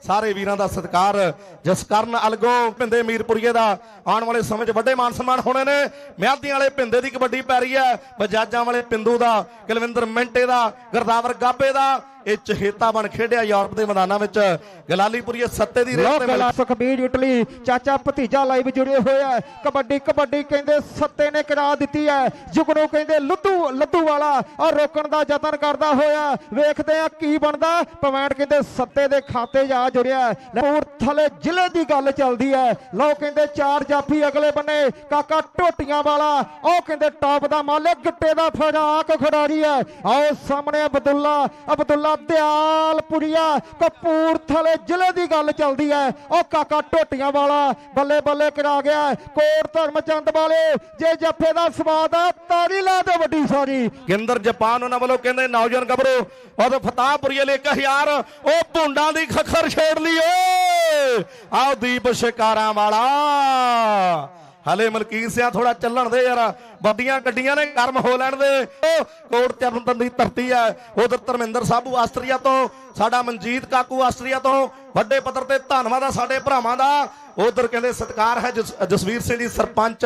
ਸਾਰੇ ਵੀਰਾਂ ਦਾ ਸਤਿਕਾਰ। ਜਿਸ ਕਾਰਨ ਅਲਗੋ ਭਿੰਦੇ ਮੀਰਪੁਰੀਏ ਦਾ ਆਉਣ ਵਾਲੇ ਸਮੇਂ 'ਚ ਵੱਡੇ ਮਾਨ ਸਨਮਾਨ ਹੋਣੇ ਨੇ। ਮਿਆਦੀਆਂ ਵਾਲੇ ਭਿੰਦੇ ਦੀ ਕਬੱਡੀ ਪੈ ਰਹੀ ਹੈ। ਬਜਾਜਾਂ ਵਾਲੇ ਪਿੰਦੂ ਦਾ ਕੁਲਵਿੰਦਰ ਮਿੰਟੇ ਦਾ ਗਰਦਾਵਰ ਗਾਬੇ ਦਾ। ਇਹ ਚਹੇਤਾ ਬਣ ਖੇਡਿਆ ਯੂਰਪ ਦੇ ਮੈਦਾਨਾਂ ਵਿੱਚ। ਗਲਾਲੀਪੁਰੀਏ ਸੱਤੇ ਦੀ ਲੋ ਤੇ ਮਿਲ- ਗਲਾ ਸੁਖਬੀਰ ਇਟਲੀ ਚਾਚਾ ਭਤੀਜਾ ਲਾਈਵ ਜੁੜੇ ਹੋਏ ਆ। ਕਬੱਡੀ ਕਬੱਡੀ ਕਹਿੰਦੇ ਸੱਤੇ ਨੇ ਕਰਾ ਦਿੱਤੀ ਹੈ। ਜੁਗਨੂ ਕਹਿੰਦੇ ਲੁੱਧੂ ਵਾਧੂ ਵਾਲਾ। ਔਰ ਰੋਕਣ ਦਾ ਯਤਨ ਕਰਦਾ ਹੋਇਆ। ਵੇਖਦੇ ਆ ਕੀ ਬਣਦਾ। ਪਵੈਂਟ ਕਹਿੰਦੇ, ਸੱਤੇ ਦੇ ਖਾਤੇ ਜਾ ਜੁੜਿਆ ਕਪੂਰਥਲੇ ਜ਼ਿਲ੍ਹੇ ਦੀ ਗੱਲ ਚੱਲਦੀ ਹੈ। ਲਓ ਕਹਿੰਦੇ, ਚਾਰ ਜਾਫੀ ਅਗਲੇ ਬੰਨੇ। ਕਾਕਾ ਟੋਟੀਆਂ ਵਾਲਾ। ਉਹ ਕਹਿੰਦੇ, ਟਾਪ ਦਾ ਮਾਲਕ, ਗਿੱਟੇ ਦਾ ਫਰਾਕ ਖਿਡਾਰੀ ਹੈ। ਆਓ ਸਾਹਮਣੇ ਅਬਦੁੱਲਾ। ਅਬਦੁੱਲਾ ਦਿਆਲਪੁਰੀਆ ਕਪੂਰਥਲੇ ਜ਼ਿਲ੍ਹੇ ਦੀ ਗੱਲ ਚੱਲਦੀ ਹੈ। ਉਹ ਕਾਕਾ ਟੋਟੀਆਂ ਵਾਲਾ ਬੱਲੇ ਬੱਲੇ ਕਰਾ ਗਿਆ ਕੋਟ ਧਰਮਚੰਦ ਵਾਲੇ, ਜੇ ਜੱਫੇ ਦਾ ਸਵਾਦ ਆ, ਤਾਰੀ ਲਾ ਦੇ ਵੱਡੀ ਸਾਰੀ। ਕੇਂਦਰ ਜਪਾਨ ਉਹਨਾਂ ਵੱਲੋਂ ਕਹਿੰਦੇ, ਨੌਜਵਾਨ ਗੱਭਰੂ। ਉਹ ਫਤਾਹਪੁਰੀਏ ਲਈ 1000 ਉਹ ਭੁੰਡਾਂ ਦੀ ਖਖਰ ਛੇੜ ਲਈ ਓਏ। ਆਓ ਦੀਪ ਸ਼ਿਕਾਰਾਂ ਵਾਲਾ। ਹਲੇ ਮਲਕੀਤ ਸਿਆ ਥੋੜਾ ਚੱਲਣ ਦੇ ਯਾਰ। ਵੱਡੀਆਂ ਗੱਡੀਆਂ ਨੇ ਕਰਮ ਹੋ ਲੈਣ ਦੇ। ਉਹ ਕੋਟ ਚਰਨਤਨ ਦੀ ਧਰਤੀ ਹੈ। ਉਧਰ ਧਰਮਿੰਦਰ ਸਾਬੂ ਆਸਟਰੀਆ ਤੋਂ, ਸਾਡਾ ਮਨਜੀਤ ਕਾਕੂ ਆਸਟਰੀਆ ਤੋਂ। ਵੱਡੇ ਪੱਧਰ ਤੇ ਧੰਨਵਾਦ ਆ ਸਾਡੇ ਭਰਾਵਾਂ ਦਾ। ਉਧਰ ਕਹਿੰਦੇ ਸਤਿਕਾਰ ਹੈ ਜਸਵੀਰ ਸਿੰਘ ਜੀ, ਸਰਪੰਚ,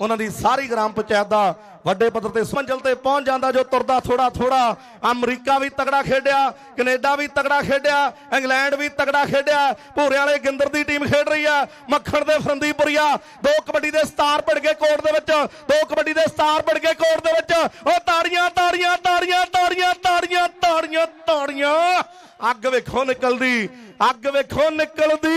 ਉਹਨਾਂ ਦੀ ਸਾਰੀ ਗ੍ਰਾਮ ਪੰਚਾਇਤ ਦਾ। ਵੱਡੇ ਪੱਧਰ ਤੇ ਮੰਜ਼ਿਲ ਤੇ ਪਹੁੰਚ ਜਾਂਦਾ ਜੋ ਤੁਰਦਾ ਥੋੜਾ ਥੋੜਾ ਅਮਰੀਕਾ ਵੀ ਤਗੜਾ ਖੇਡਿਆ, ਕੈਨੇਡਾ ਵੀ ਤਗੜਾ ਖੇਡਿਆ, ਇੰਗਲੈਂਡ ਵੀ ਤਗੜਾ ਖੇਡਿਆ। ਭੂਰੇ ਵਾਲੇ ਗਿੰਦਰ ਦੀ ਟੀਮ ਖੇਡ ਰਹੀ ਆ। ਮੱਖਣ ਦੇ ਫਰੰਦੀਪੁਰੀਆ, ਦੋ ਕਬੱਡੀ ਦੇ ਸਟਾਰ ਭਿੜ ਗਏ ਕੋਰਟ ਦੇ ਵਿੱਚ। ਦੋ ਕਬੱਡੀ ਦੇ ਸਟਾਰ ਭਿੜ ਗਏ ਕੋਰਟ ਦੇ ਵਿੱਚ। ਉਹ ਤਾੜੀਆਂ ਤਾੜੀਆਂ ਤਾੜੀਆਂ ਤਾੜੀਆਂ ਤਾੜੀਆਂ ਤਾੜੀਆਂ ਤਾੜੀਆਂ। ਅੱਗ ਵੇਖੋ ਨਿਕਲਦੀ। ਅੱਗ ਵੇਖੋ ਨਿਕਲਦੀ।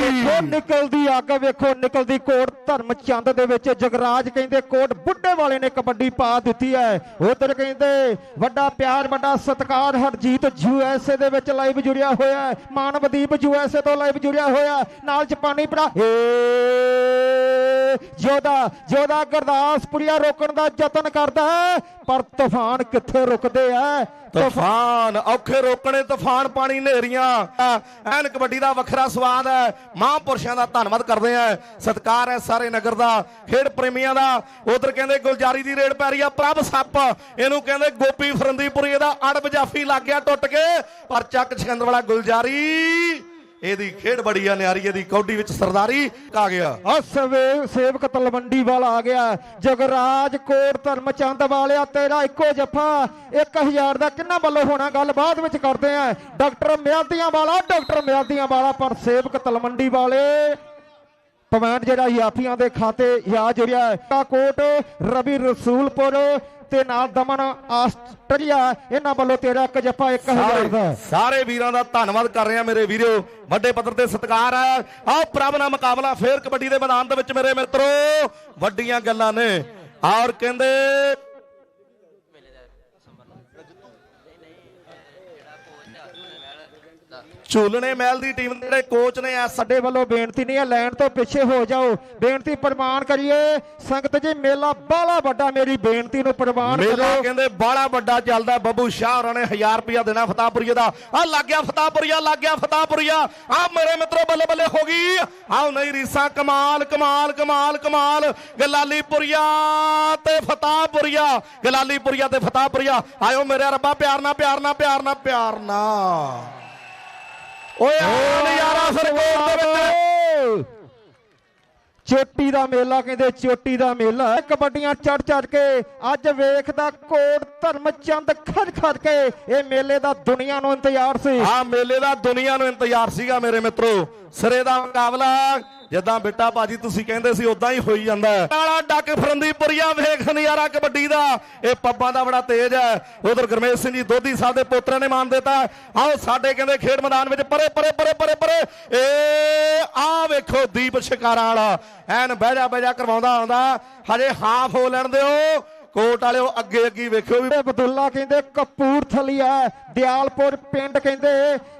ਵੇਖੋ ਨਿਕਲਦੀ, ਅੱਗ ਵੇਖੋ ਨਿਕਲਦੀ। ਕੋਟ ਧਰਮਚੰਦ ਦੇ ਵਿੱਚ ਜਗਰਾਜ ਕਹਿੰਦੇ ਕੋਟ ਬੁੱਢੇ ਵਾਲੇ ਨੇ ਕਬੱਡੀ ਪਾ ਦਿੱਤੀ ਹੈ। ਉਧਰ ਕਹਿੰਦੇ ਵੱਡਾ ਪਿਆਰ, ਵੱਡਾ ਸਤਿਕਾਰ ਹਰਜੀਤ ਯੂਐਸਏ ਦੇ ਵਿੱਚ ਲਾਈਵ ਜੁੜਿਆ ਹੋਇਆ ਹੈ। ਮਾਨਵਦੀਪ ਯੂਐਸਏ ਤੋਂ ਲਾਈਵ ਜੁੜਿਆ ਹੋਇਆ ਨਾਲ ਜਾਪਾਨੀ ਭਰਾ ਏ ਜੋਦਾ ਜੋਦਾ ਗੁਰਦਾਸਪੁਰੀਆ ਰੋਕਣ ਦਾ ਯਤਨ ਕਰਦਾ ਪਰ ਤੂਫਾਨ ਕਿੱਥੇ ਰੁਕਦੇ ਆ? ਤੂਫਾਨ ਔਖੇ ਰੋਕਣੇ, ਤੂਫਾਨ ਪਾਣੀ ਨੇਰੀਆਂ ਐਨ ਕਬੱਡੀ ਦਾ ਵੱਖਰਾ ਸਵਾਦ ਹੈ। ਮਹਾਂਪੁਰਸ਼ਾਂ ਦਾ ਧੰਨਵਾਦ ਕਰਦੇ ਆ। ਸਤਿਕਾਰ ਹੈ ਸਾਰੇ ਨਗਰ ਦਾ, ਖੇਡ ਪ੍ਰੇਮੀਆਂ ਦਾ। ਉਧਰ ਕਹਿੰਦੇ ਗੁਲਜਾਰੀ ਦੀ ਰੇਡ ਪੈ ਰਹੀ ਆ ਪ੍ਰਭ ਸੱਪ। ਇਹਨੂੰ ਕਹਿੰਦੇ ਗੋਪੀ ਫਰੰਦੀਪੁਰੀ, ਇਹਦਾ ਅੜਬ ਜਾਫੀ ਲੱਗ ਗਿਆ ਟੁੱਟ ਕੇ। ਪਰ ਚੱਕ ਛੰਦ ਵਾਲਾ ਗੁਲਜਾਰੀ ਇਹਦੀ ਖੇਡ ਬੜੀ ਆ ਨਿਆਰੀ ਇਹਦੀ ਕੌਡੀ ਵਿੱਚ ਸਰਦਾਰੀ ਆ ਗਿਆ। ਆ ਸੇਵਕ ਤਲਵੰਡੀ ਵਾਲਾ ਆ ਗਿਆ। ਜਗਰਾਜ ਕੋਟ ਧਰਮਚੰਦ ਵਾਲਿਆ, ਤੇਰਾ ਇੱਕੋ ਜੱਫਾ। 1000 ਦਾ ਕਿੰਨਾ ਵੱਲੋਂ ਹੋਣਾ? ਗੱਲ ਬਾਅਦ ਵਿੱਚ ਕਰਦੇ ਆ। ਡਾਕਟਰ ਮਿਆਦੀਆਂ ਵਾਲਾ, ਡਾਕਟਰ ਮਿਆਦੀਆਂ ਵਾਲਾ, ਪਰ ਸੇਵਕ ਤਲਵੰਡੀ ਵਾਲੇ ਪਵੈਂਟ ਜਿਹੜਾ ਯਾਫੀਆਂ ਦੇ ਖਾਤੇ ਯਾਦ ਜੁੜਿਆ ਕੋਟ, ਰਵੀ ਰਸੂਲਪੁਰ ਤੇ ਨਾਲ ਦਮਨ ਆਸਟਰੀਆ ਇਹਨਾਂ ਵੱਲੋਂ ਤੇਰਾ ਇੱਕ ਜੱਫਾ 1000 ਦਾ। ਸਾਰੇ ਵੀਰਾਂ ਦਾ ਧੰਨਵਾਦ ਕਰ ਰਿਹਾ ਮੇਰੇ ਵੀਰੋ। ਵੱਡੇ ਪੱਧਰ ਤੇ ਸਤਿਕਾਰ ਹੈ। ਆਹ ਪ੍ਰਭ ਨਾਲ ਮੁਕਾਬਲਾ ਫੇਰ ਕਬੱਡੀ ਦੇ ਮੈਦਾਨ ਦੇ ਵਿੱਚ ਮੇਰੇ ਮਿੱਤਰੋ। ਵੱਡੀਆਂ ਗੱਲਾਂ ਨੇ। ਔਰ ਕਹਿੰਦੇ ਝੂਲਣੇ ਮਹਿਲ ਦੀ ਟੀਮ ਦੇ ਜਿਹੜੇ ਕੋਚ ਨੇ ਐਸ ਸਾਡੇ ਵੱਲੋਂ ਬੇਨਤੀ ਨਹੀਂ ਹੈ ਲਾਈਨ ਤੋਂ ਪਿੱਛੇ ਹੋ ਜਾਓ। ਬੇਨਤੀ ਪ੍ਰਮਾਣ ਕਰੀਏ। ਸੰਗਤ ਜੀ ਮੇਲਾ ਬਾਲਾ ਵੱਡਾ ਮੇਰੀ ਬੇਨਤੀ ਨੂੰ ਪ੍ਰਮਾਣ ਮੇਲਾ ਕਰੋ ਕਹਿੰਦੇ ਬਾਲਾ ਵੱਡਾ ਚੱਲਦਾ ਬੱਬੂ ਸ਼ਾਹ ਹੋਰਾਂ ਨੇ 1000 ਰੁਪਇਆ ਦੇਣਾ ਫਤਾਪੁਰੀਆ ਦਾ। ਆ ਲੱਗ ਗਿਆ ਫਤਾਪੁਰੀਆ ਲੱਗ ਗਿਆ ਫਤਾਪੁਰੀਆ ਆ ਮੇਰੇ ਮਿੱਤਰੋ ਬੱਲੇ ਬੱਲੇ ਹੋ ਗਈ। ਆਓ ਨਹੀਂ ਰੀਸਾ ਕਮਾਲ ਕਮਾਲ ਕਮਾਲ ਕਮਾਲ। ਗਲਾਲੀਪੁਰੀਆ ਤੇ ਫਤਾਪੁਰੀਆ ਗਲਾਲੀਪੁਰੀਆ ਤੇ ਫਤਾਪੁਰੀਆ ਆਇਓ ਮੇਰੇ ਰੱਬਾ ਪਿਆਰ ਨਾਲ ਪਿਆਰ ਨਾਲ ਪਿਆਰ ਨਾਲ ਪਿਆਰ ਨਾਲ। ਓਏ ਆ ਨਜ਼ਾਰਾ ਸਰਕੋਟ ਦੇ ਵਿੱਚ। ਚੋਟੀ ਦਾ ਮੇਲਾ ਕਹਿੰਦੇ ਚੋਟੀ ਦਾ ਮੇਲਾ। ਕਬੱਡੀਆਂ ਚੜ ਚੜ ਕੇ ਅੱਜ ਵੇਖਦਾ ਕੋਟ ਧਰਮਚੰਦ ਖੜ ਖੜ ਕੇ। ਇਹ ਮੇਲੇ ਦਾ ਦੁਨੀਆ ਨੂੰ ਇੰਤਜ਼ਾਰ ਸੀ। ਆ ਮੇਲੇ ਦਾ ਦੁਨੀਆ ਨੂੰ ਇੰਤਜ਼ਾਰ ਸੀਗਾ ਮੇਰੇ ਮਿੱਤਰੋ। ਸਿਰੇ ਦਾ ਮੁਕਾਬਲਾ। ਜਿੱਦਾਂ ਬਿੱਟਾ ਭਾਜੀ ਤੁਸੀਂ ਕਹਿੰਦੇ ਸੀ ਉਦਾਂ ਹੀ ਹੋਈ ਜਾਂਦਾ ਹੈ। ਡੱਕ ਫਰੰਦੀਪੁਰੀਆ ਵੇਖ ਨਜ਼ਾਰਾ ਕਬੱਡੀ ਦਾ। ਇਹ ਪੱਬਾਂ ਦਾ ਬੜਾ ਤੇਜ਼ ਹੈ। ਉਧਰ ਗਰਮੇਸ਼ ਸਿੰਘ ਜੀ, ਦੋਧੀ ਸਾਹਿਬ ਦੇ ਪੋਤਰੇ ਨੇ ਮਾਨ ਦਿੱਤਾ। ਆਓ ਸਾਡੇ ਕਹਿੰਦੇ ਖੇਡ ਮੈਦਾਨ ਵਿੱਚ ਪਰੇ ਪਰੇ ਪਰੇ ਪਰੇ ਪਰੇ। ਏ, ਆ ਵੇਖੋ ਦੀਪ ਸ਼ਿਕਾਰਾ ਵਾਲਾ। ਐਨ ਬਹਿ ਜਾ ਕਰਵਾਉਂਦਾ ਆਉਂਦਾ। ਹਜੇ ਹਾਫ ਹੋ ਲੈਣ ਦਿਓ। ਕੋਟ ਵਾਲਿਓ ਅੱਗੇ ਅੱਗੇ ਵੇਖਿਓ ਵੀ ਇਹ ਅਬਦੁੱਲਾ ਕਹਿੰਦੇ ਕਪੂਰਥਲੀਆ ਦਿਆਲਪੁਰ ਪਿੰਡ ਕਹਿੰਦੇ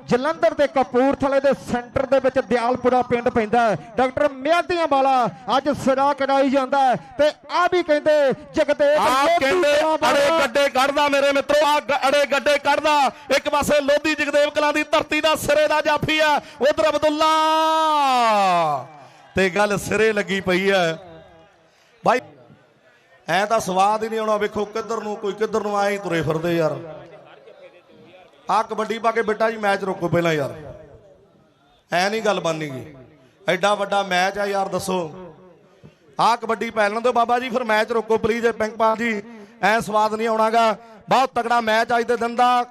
ਜਲੰਧਰ ਦੇ ਕਪੂਰਥਲੇ ਦੇ ਸੈਂਟਰ ਦੇ ਵਿੱਚ ਦਿਆਲਪੁਰਾ ਪਿੰਡ ਪੈਂਦਾ ਹੈ। ਡਾਕਟਰ ਮਿਆਦੀਆਂ ਵਾਲਾ ਅੱਜ ਸਿਰਾ ਕਰਾਈ ਜਾਂਦਾ ਹੈ ਤੇ ਆ ਵੀ ਕਹਿੰਦੇ ਜਗਦੇਵ ਆ ਲੋਧੀ ਕਹਿੰਦੇ। ਅੜੇ ਗੱਡੇ ਕੱਢਦਾ ਮੇਰੇ ਮਿੱਤਰੋ ਆ ਅੜੇ ਗੱਡੇ ਕੱਢਦਾ। ਇੱਕ ਪਾਸੇ ਲੋਧੀ ਜਗਦੇਵ ਕਲਾਂ ਦੀ ਧਰਤੀ ਦਾ ਸਿਰੇ ਦਾ ਜਾਫੀ ਆ ਉਧਰ ਅਬਦੁੱਲਾ। ਤੇ ਗੱਲ ਸਿਰੇ ਲੱਗੀ ਪਈ ਐ ਬਾਈ ਐ ਤਾਂ ਸਵਾਦ ਹੀ ਨਹੀਂ ਆਉਣਾ, ਵੇਖੋ ਕਿੱਧਰ ਨੂੰ, ਕੋਈ ਕਿੱਧਰ ਨੂੰ ਆਏ ਤੁਰੇ ਫਿਰਦੇ ਯਾਰ। ਆ ਕਬੱਡੀ ਪਾ ਕੇ ਬੇਟਾ ਜੀ, ਮੈਚ ਰੋਕੋ ਪਹਿਲਾਂ ਯਾਰ। ਐ ਨਹੀਂ ਗੱਲ ਬਣਨੀਗੀ ਐਡਾ ਵੱਡਾ ਮੈਚ ਆ ਯਾਰ, ਦੱਸੋ। ਆ ਕਬੱਡੀ ਪੈ ਲੈਣ ਦਿਓ ਬਾਬਾ ਜੀ, ਫਿਰ ਮੈਚ ਰੋਕੋ ਪਲੀਜ਼ ਪਿੰਕਪਾਲ ਜੀ। ਐ ਸਵਾਦ ਨਹੀਂ ਆਉਣਾਗਾ। ਬਹੁਤ ਤਕੜਾ ਮੈਚ ਅੱਜ ਦੇ ਦਿਨ ਦਾ।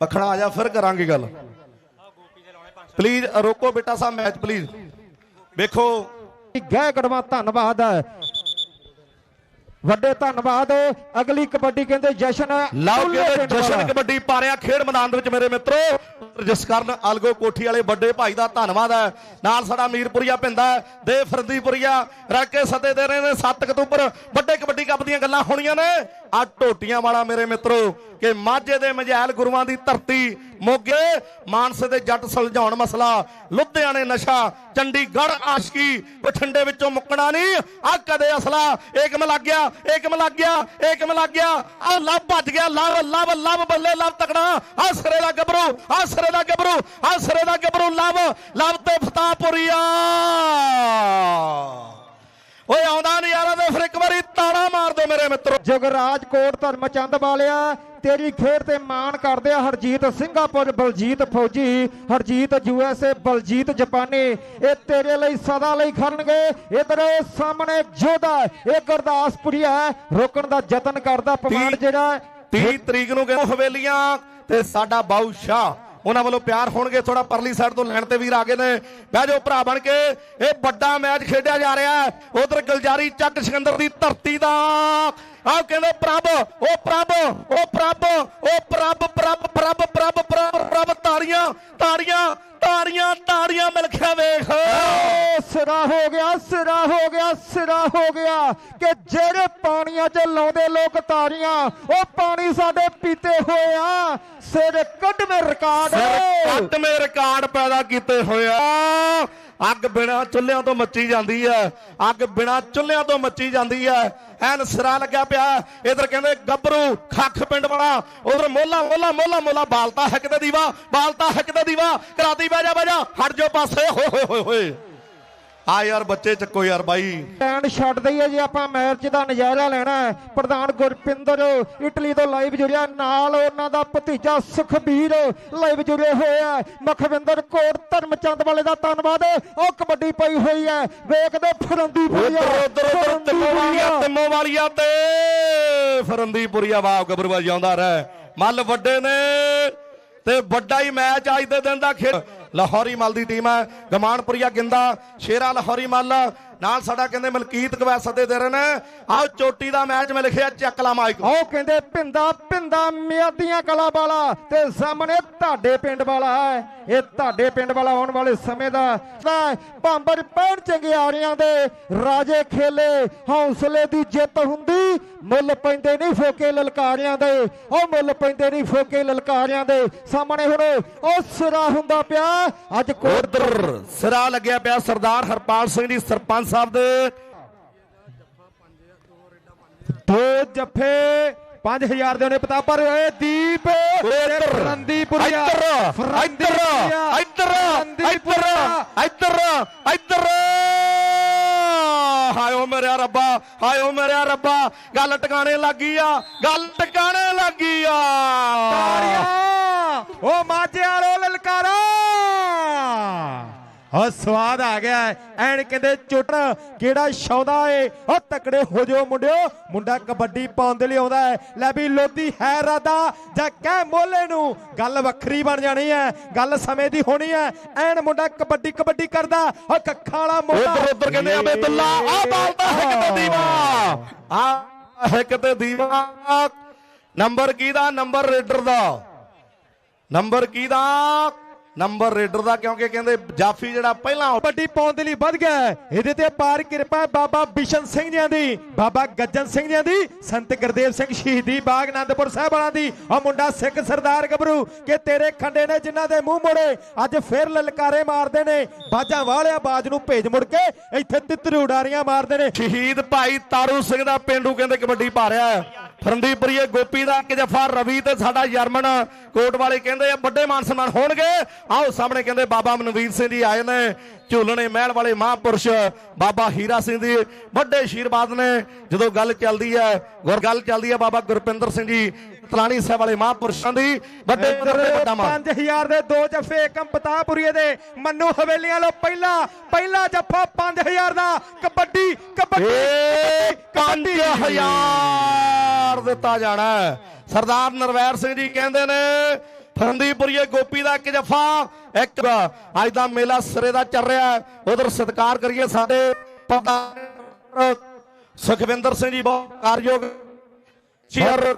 ਪਖੜਾ ਆ ਜਾ, ਫਿਰ ਕਰਾਂਗੇ ਗੱਲ। ਪਲੀਜ਼ ਰੋਕੋ ਬੇਟਾ ਸਾਹਿਬ ਮੈਚ ਪਲੀਜ਼ ਵੇਖੋ। ਗਹਿ ਕੜਵਾ ਧੰਨਵਾਦ ਹੈ। ਵੱਡੇ ਧੰਨਵਾਦ। ਅਗਲੀ ਕਬੱਡੀ ਕਹਿੰਦੇ ਜਸ਼ਨ ਲਓ ਕਹਿੰਦੇ ਜਸ਼ਨ। ਕਬੱਡੀ ਪਾ ਰਿਹਾ ਖੇਡ ਮੈਦਾਨ ਦੇ ਵਿੱਚ ਮੇਰੇ ਮਿੱਤਰੋ। ਜਿਸ ਕਾਰਨ ਅਲਗੋ ਕੋਠੀ ਵਾਲੇ ਵੱਡੇ ਭਾਈ ਦਾ ਧੰਨਵਾਦ ਹੈ। ਨਾਲ ਸਾਡਾ ਮੀਰਪੁਰੀਆ ਪਿੰਦਾ ਹੈ, ਦੇ ਫਰੰਦੀਪੁਰੀਆ ਰਲ ਕੇ ਸੱਦੇ ਦੇ ਰਹੇ ਨੇ 7 ਅਕਤੂਬਰ ਵੱਡੇ ਕਬੱਡੀ ਕੱਪ ਦੀਆਂ ਗੱਲਾਂ ਹੋਣੀਆਂ ਨੇ। ਆ ਟੋਟੀਆਂ ਵਾਲਾ ਮੇਰੇ ਮਿੱਤਰੋ, ਕਿ ਮਾਝੇ ਦੇ ਮਜੈਲ ਗੁਰੂਆਂ ਦੀ ਧਰਤੀ, ਮੋਗੇ ਮਾਨਸੇ ਦੇ ਜੱਟ ਸੁਲਝਾਉਣ ਮਸਲਾ, ਲੁਧਿਆਣੇ ਨਸ਼ਾ, ਚੰਡੀਗੜ੍ਹ ਆਸ਼ਕੀ, ਬਠਿੰਡੇ ਵਿੱਚੋਂ ਮੁੱਕਣਾ ਨਹੀਂ ਆ ਕਦੇ ਅਸਲਾ ਏਕਮ ਲੱਗ ਗਿਆ ਏਕਮ ਲੱਗ ਗਿਆ ਏਕਮ ਲੱਗ ਗਿਆ ਆ ਲੱਭ ਭੱਜ ਗਿਆ, ਲਵ ਲਵ ਲਵ ਬੱਲੇ, ਲਵ ਤਕੜਾ ਆ ਸਿਰੇ ਦਾ ਗੱਭਰੂ ਆ ਸਿਰੇ ਦਾ ਗੱਭਰੂ ਆ ਸਿਰੇ ਦਾ ਗੱਭਰੂ, ਲਵ ਲਵ ਤੇ ਫਤਾਪੁਰੀਆ ਓਏ ਆਉਂਦਾ ਨਜ਼ਾਰਾ ਤੇ ਫਿਰ ਇੱਕ ਵਾਰੀ ਤਾੜਾ ਮਾਰ ਦਿਓ ਮੇਰੇ ਮਿੱਤਰੋ। ਜਗਰਾਜ ਕੋਟ ਧਰਮਚੰਦ ਵਾਲਿਆ ਤੇਰੀ ਖੇਡ ਤੇ ਮਾਣ ਕਰਦੇ ਆ ਹਰਜੀਤ ਸਿੰਘਾਪੁਰ ਬਲਜੀਤ ਫੌਜੀ ਹਰਜੀਤ ਯੂਐਸਏ ਬਲਜੀਤ ਜਾਪਾਨੀ। ਇਹ ਤੇਰੇ ਲਈ ਸਦਾ ਲਈ ਖੜਨਗੇ। ਇਧਰ ਸਾਹਮਣੇ ਜੋਧਾ ਇਹ ਗੁਰਦਾਸਪੁਰੀਆ ਰੋਕਣ ਦਾ ਯਤਨ ਕਰਦਾ ਤੀਹ- ਜਿਹੜਾ 30 ਤਰੀਕ ਨੂੰ ਕਹਿੰਦੇ ਹਵੇਲੀਆਂ ਤੇ ਸਾਡਾ ਬਾਊ ਸ਼ਾਹ। ਉਹਨਾਂ ਵੱਲੋਂ ਪਿਆਰ ਹੋਣਗੇ ਥੋੜਾ ਪਰਲੀ ਸਾਈਡ ਤੋਂ ਲੈਣ ਤੇ ਵੀਰ ਆ ਗਏ ਨੇ। ਬਹਿ ਜਾਓ ਭਰਾ ਬਣ ਕੇ। ਇਹ ਵੱਡਾ ਮੈਚ ਖੇਡਿਆ ਜਾ ਰਿਹਾ ਹੈ। ਉਧਰ ਗਲਜਾਰੀ ਚੱਕ ਸਿਕੰਦਰ ਦੀ ਧਰਤੀ ਦਾ। ਆਹ ਕਹਿੰਦੇ ਪ੍ਰਭ, ਉਹ ਪ੍ਰਭ ਉਹ ਪ੍ਰਭ ਉਹ ਪ੍ਰਭ ਪ੍ਰਭ ਪ੍ਰਭ ਪ੍ਰਭ ਪ੍ਰਭ ਪ੍ਰਭ, ਤਾੜੀਆਂ ਤਾੜੀਆਂ। ਤਾੜੀਆਂ ਤਾੜੀਆਂ ਮਿਲਖਿਆ ਵੇਖ। ਸਿਰਾ ਹੋ ਗਿਆ ਸਿਰਾ ਹੋ ਗਿਆ ਸਿਰਾ ਹੋ ਗਿਆ ਕਿ ਜਿਹੜੇ ਪਾਣੀਆਂ 'ਚ ਲਾਉਂਦੇ ਲੋਕ ਤਾਰੀਆਂ ਉਹ ਪਾਣੀ ਸਾਡੇ ਪੀਤੇ ਹੋਏ ਆ। ਸਿਰ ਕੱਢਵੇਂ ਰਿਕਾਰਡ। ਮੇ ਰਿਕਾਰਡ ਪੈਦਾ ਕੀਤੇ ਹੋਇਆ ਅੱਗ ਬਿਨਾ ਚੁੱਲ੍ਹਿਆਂ ਤੋਂ ਮੱਚੀ ਜਾਂਦੀ ਹੈ। ਅੱਗ ਬਿਨਾ ਚੁੱਲ੍ਹਿਆਂ ਤੋਂ ਮੱਚੀ ਜਾਂਦੀ ਹੈ। ਐਨ ਸਿਰਾ ਲੱਗਿਆ ਪਿਆ। ਇਧਰ ਕਹਿੰਦੇ ਗੱਭਰੂ, ਖੱਖ ਪਿੰਡ ਵਾਲਾ। ਉਧਰ ਮੋਲਾ ਮੋਲਾ ਮੋਲਾ ਮੋਲਾ। ਬਾਲਤਾ ਹੈ ਕਿਤੇ ਦੀਵਾ, ਬਾਲਤਾ ਹੈ ਕਿਤੇ ਦੀਵਾ। ਕਰਾਤੀ, ਬਹਿ ਜਾ ਬਹਿ ਜਾ। ਹਟ ਜਾਓ ਪਾਸੇ। ਹੋਏ ਹੋਏ ਹੋਏ ਹੋਏ। ਆ ਯਾਰ ਬੱਚੇ ਚੱਕੋ ਯਾਰ ਬਾਈ। ਐਂਡ ਛੱਡ ਦਈਏ ਜੇ ਆਪਾਂ ਮੈਚ ਦਾ ਨਜ਼ਾਰਾ ਲੈਣਾ ਹੈ। ਪ੍ਰਧਾਨ ਗੁਰਪਿੰਦਰ ਇਟਲੀ ਤੋਂ ਲਾਈਵ ਜੁੜਿਆ। ਨਾਲ ਉਹਨਾਂ ਦਾ ਭਤੀਜਾ ਸੁਖਬੀਰ ਲਾਈਵ ਜੁੜੇ ਹੋਏ ਆ। ਮਖਵਿੰਦਰ ਕੋਟ ਧਰਮਚੰਦ ਵਾਲੇ ਦਾ ਧੰਨਵਾਦ। ਉਹ ਕਬੱਡੀ ਪਈ ਹੋਈ ਹੈ। ਵੇਖਦੇ ਫਰੰਦੀ ਉਧਰ ਉਧਰ ਉਧਰ ਤਿੰਮੋ ਵਾਲੀਆ ਤਿੰਮੋ ਵਾਲੀਆ ਤੇ ਫਰੰਦੀਪੁਰੀਆ ਵਾਹ ਗੱਭਰੂਆ ਜਿਉਂਦਾ ਰਹਿ। ਮੱਲ ਵੱਡੇ ਨੇ ਤੇ ਵੱਡਾ ਹੀ ਮੈਚ ਅੱਜ ਦੇ ਦਿਨ ਦਾ ਖੇਡ ਲਾਹੌਰੀ ਮੱਲ ਦੀ ਟੀਮ ਹੈ। ਗਮਾਨਪੁਰੀਆ ਗਿੰਦਾ ਸ਼ੇਰਾ ਲਾਹੌਰੀ ਮੱਲ ਨਾਲ ਸਾਡਾ ਕਹਿੰਦੇ ਮਲਕੀਤ ਕਵੈ ਸੱਦੇ ਦੇ ਨੇ। ਆਹ ਚੋਟੀ ਦਾ ਮੈਚ ਮੈਂ ਲਿਖਿਆ ਚੱਕਲਾ ਮਾਈਕ ਉਹ ਕਹਿੰਦੇ ਪਿੰਦਾ ਪਿੰਦਾ ਮਿਆਦੀਆਂ ਕਲਾ ਵਾਲਾ ਤੇ ਸਾਹਮਣੇ ਤੁਹਾਡੇ ਪਿੰਡ ਵਾਲਾ ਹੈ। ਇਹ ਤੁਹਾਡੇ ਪਿੰਡ ਵਾਲਾ ਆਉਣ ਵਾਲੇ ਸਮੇਂ ਦਾ ਦਾ ਭਾਂਬਰ ਪੈਣ ਚੰਗਿਆਰੀਆਂ ਦੇ ਰਾਜੇ ਖੇਲੇ ਹੌਸਲੇ ਦੀ ਜਿੱਤ ਹੁੰਦੀ। ਮੁੱਲ ਪੈਂਦੇ ਨਹੀਂ ਫੋਕੇ ਲਲਕਾਰਿਆਂ ਦੇ। ਉਹ ਮੁੱਲ ਪੈਂਦੇ ਨਹੀਂ ਫੋਕੇ ਲਲਕਾਰਿਆਂ ਦੇ। ਸਾਹਮਣੇ ਹੁਣ ਉਹ ਸਿਰਾ ਹੁੰਦਾ ਪਿਆ। ਅੱਜ ਕੋਟ ਉਧਰ ਸਿਰਾ ਲੱਗਿਆ ਪਿਆ ਸਰਦਾਰ ਹਰਪਾਲ ਸਿੰਘ ਜੀ ਸਰਪੰਚ ਸਾਹਿਬ ਦੇ ਦੋ ਜੱਫੇ 5000 ਦੇ ਉਹਨੇ ਪਤਾ ਪਰ ਓਏ ਦੀਪ ਇੱਧਰ ਫਰੰਦੀਪੁਰੀਆ। ਇੱਧਰ ਇੱਧਰ ਇੱਧਰ ਇੱਧਰ। ਇੱਧਰ ਇੱਧਰ ਹਾਇਓ ਮੇਰਿਆ ਰੱਬਾ ਹਾਇਓ ਮੇਰਿਆ ਰੱਬਾ। ਗੱਲ ਟਿਕਾਣੇ ਲੱਗੀ ਆ ਗੱਲ ਟਿਕਾਣੇ ਲੱਗੀ ਆ। ਤਾੜੀਆਂ। ਉਹ ਮਾਝੇ ਵਾਲੋ ਲਲਕਾਰਾ ਉਹ ਸਵਾਦ ਆ ਗਿਆ ਹੈ। ਕਹਿੰਦੇ ਚੁੱਟਣ ਕਿਹੜਾ ਸ਼ੌਦਾ ਏ? ਉਹ ਤਕੜੇ ਹੋ ਜਾਓ ਮੁੰਡਿਓ। ਮੁੰਡਾ ਕਬੱਡੀ ਪਾਉਣ ਦੇ ਲਈ ਆਉਂਦਾ ਹੈ। ਲੈ ਵੀ ਲੋਦੀ ਹੈ ਰਾਦਾ, ਜਾਂ ਕਹਿ ਮੋਲੇ ਨੂੰ। ਗੱਲ ਵੱਖਰੀ ਬਣ ਜਾਣੀ ਹੈ। ਗੱਲ ਸਮੇਂ ਦੀ ਹੋਣੀ ਹੈ। ਐਨ ਮੁੰਡਾ ਕਬੱਡੀ ਕਬੱਡੀ ਕਰਦਾ। ਉਹ ਕੱਖਾਂ ਵਾਲਾ ਮੁੰਡਾ। ਉਧਰ ਉਧਰ ਕਹਿੰਦੇ ਅਬੇਦੁੱਲਾ ਆ ਬਾਲਦਾ ਹੈ ਕਿਤੇ ਦੀਵਾ। ਆ ਹੈ ਕਿਤੇ ਦੀਵਾ। ਨੰਬਰ ਕਿਹਦਾ ਨੰਬਰ ਰੇਡਰ ਦਾ। ਨੰਬਰ ਕਿਹਦਾ ਨੰਬਰ ਰੇਡਰ ਦਾ, ਕਿਉਂਕਿ ਕਹਿੰਦੇ ਜਾਫੀ ਜਿਹੜਾ ਪਹਿਲਾਂ ਕਬੱਡੀ ਪਾਉਣ ਦੇ ਲਈ ਵੱਧ ਗਿਆ ਇਹਦੇ ਤੇ ਪਾਰ ਕਿਰਪਾ ਬਾਬਾ ਬਿਸ਼ਨ ਸਿੰਘ ਜੀਆਂ ਦੀ, ਬਾਬਾ ਗੱਜਨ ਸਿੰਘ ਜੀਆਂ ਦੀ, ਸੰਤ ਗੁਰਦੇਵ ਸਿੰਘ ਸ਼ਹੀਦੀ ਬਾਗ ਆਨੰਦਪੁਰ ਸਾਹਿਬ ਵਾਲਾ ਦੀ ਉਹ ਮੁੰਡਾ ਸਿੱਖ ਸਰਦਾਰ ਗੱਭਰੂ ਕਿ ਤੇਰੇ ਖੰਡੇ ਨੇ ਜਿਨ੍ਹਾਂ ਦੇ ਮੂੰਹ ਮੋੜੇ, ਅੱਜ ਫੇਰ ਲਲਕਾਰੇ ਮਾਰਦੇ ਨੇ, ਬਾਜਾਂ ਵਾਲਿਆ ਬਾਜ ਨੂੰ ਭੇਜ ਮੁੜ ਕੇ, ਇੱਥੇ ਤਿੱਤਰ ਉਡਾਰੀਆਂ ਮਾਰਦੇ ਨੇ। ਸ਼ਹੀਦ ਭਾਈ ਤਾਰੂ ਸਿੰਘ ਦਾ ਪਿੰਡੂ ਕਹਿੰਦੇ ਕਬੱਡੀ ਪਾ ਰਿਹਾ ਹੈ। ਫਰੰਦੀਪੁਰੀਏ ਗੋਪੀ ਦਾ ਇੱਕ ਜਫਾ, ਰਵੀ ਤੇ ਸਾਡਾ ਜਰਮਨ ਕੋਟ ਵਾਲੇ ਕਹਿੰਦੇ ਆ, ਵੱਡੇ ਮਾਨ ਸਨਮਾਨ ਹੋਣਗੇ। ਆਓ ਸਾਹਮਣੇ ਕਹਿੰਦੇ, ਬਾਬਾ ਮਨਵੀਰ ਸਿੰਘ ਜੀ ਆਏ ਨੇ। ਝੂਲਣੇ ਮਹਿਲ ਵਾਲੇ ਮਹਾਂਪੁਰਸ਼, ਬਾਬਾ ਹੀਰਾ ਸਿੰਘ ਦੀ ਵੱਡੇ ਆਸ਼ੀਰਵਾਦ ਨੇ। ਜਦੋਂ ਗੱਲ ਚੱਲਦੀ ਹੈ, ਗੁਰ ਗੱਲ ਚੱਲਦੀ ਹੈ, ਬਾਬਾ ਗੁਰਪਿੰਦਰ ਸਿੰਘ ਜੀ ਤਲਾਣੀ ਸਾਹਿਬ ਵਾਲੇ ਮਹਾਂਪੁਰਸ਼ਾਂ ਦੀ ਵੱਡੇ ਪੱਧਰ ਤੇ ਵੱਡਾ ਮਾਨ 5000 ਦੇ ਦੋ ਜੱਫੇ ਕੰਪਤਾਪੁਰੀਏ ਦੇ। ਮੰਨੂ ਹਵੇਲੀਆਂ ਲੋ ਪਹਿਲਾ ਪਹਿਲਾ ਜੱਫਾ 5000 ਦਾ। ਕਬੱਡੀ ਕਬੱਡੀ ਏ ਕਬੱਡੀ। 5000 ਦਿੱਤਾ ਜਾਣਾ। ਸਰਦਾਰ ਨਰਵੈਰ ਸਿੰਘ ਜੀ ਕਹਿੰਦੇ ਨੇ ਫਰੰਦੀਪੁਰੀਏ ਗੋਪੀ ਦਾ ਇੱਕ ਜਫਾ ਇੱਕ ਅੱਜ ਦਾ ਮੇਲਾ ਸਿਰੇ ਦਾ ਚੱਲ ਰਿਹਾ ਉਧਰ ਸਤਿਕਾਰ ਕਰੀਏ ਸਾਡੇ ਪਤਾ ਸੁਖਵਿੰਦਰ ਸਿੰਘ ਜੀ ਬਹੁਤ ਕਾਰਯੋਗ। ਚੇਅਰ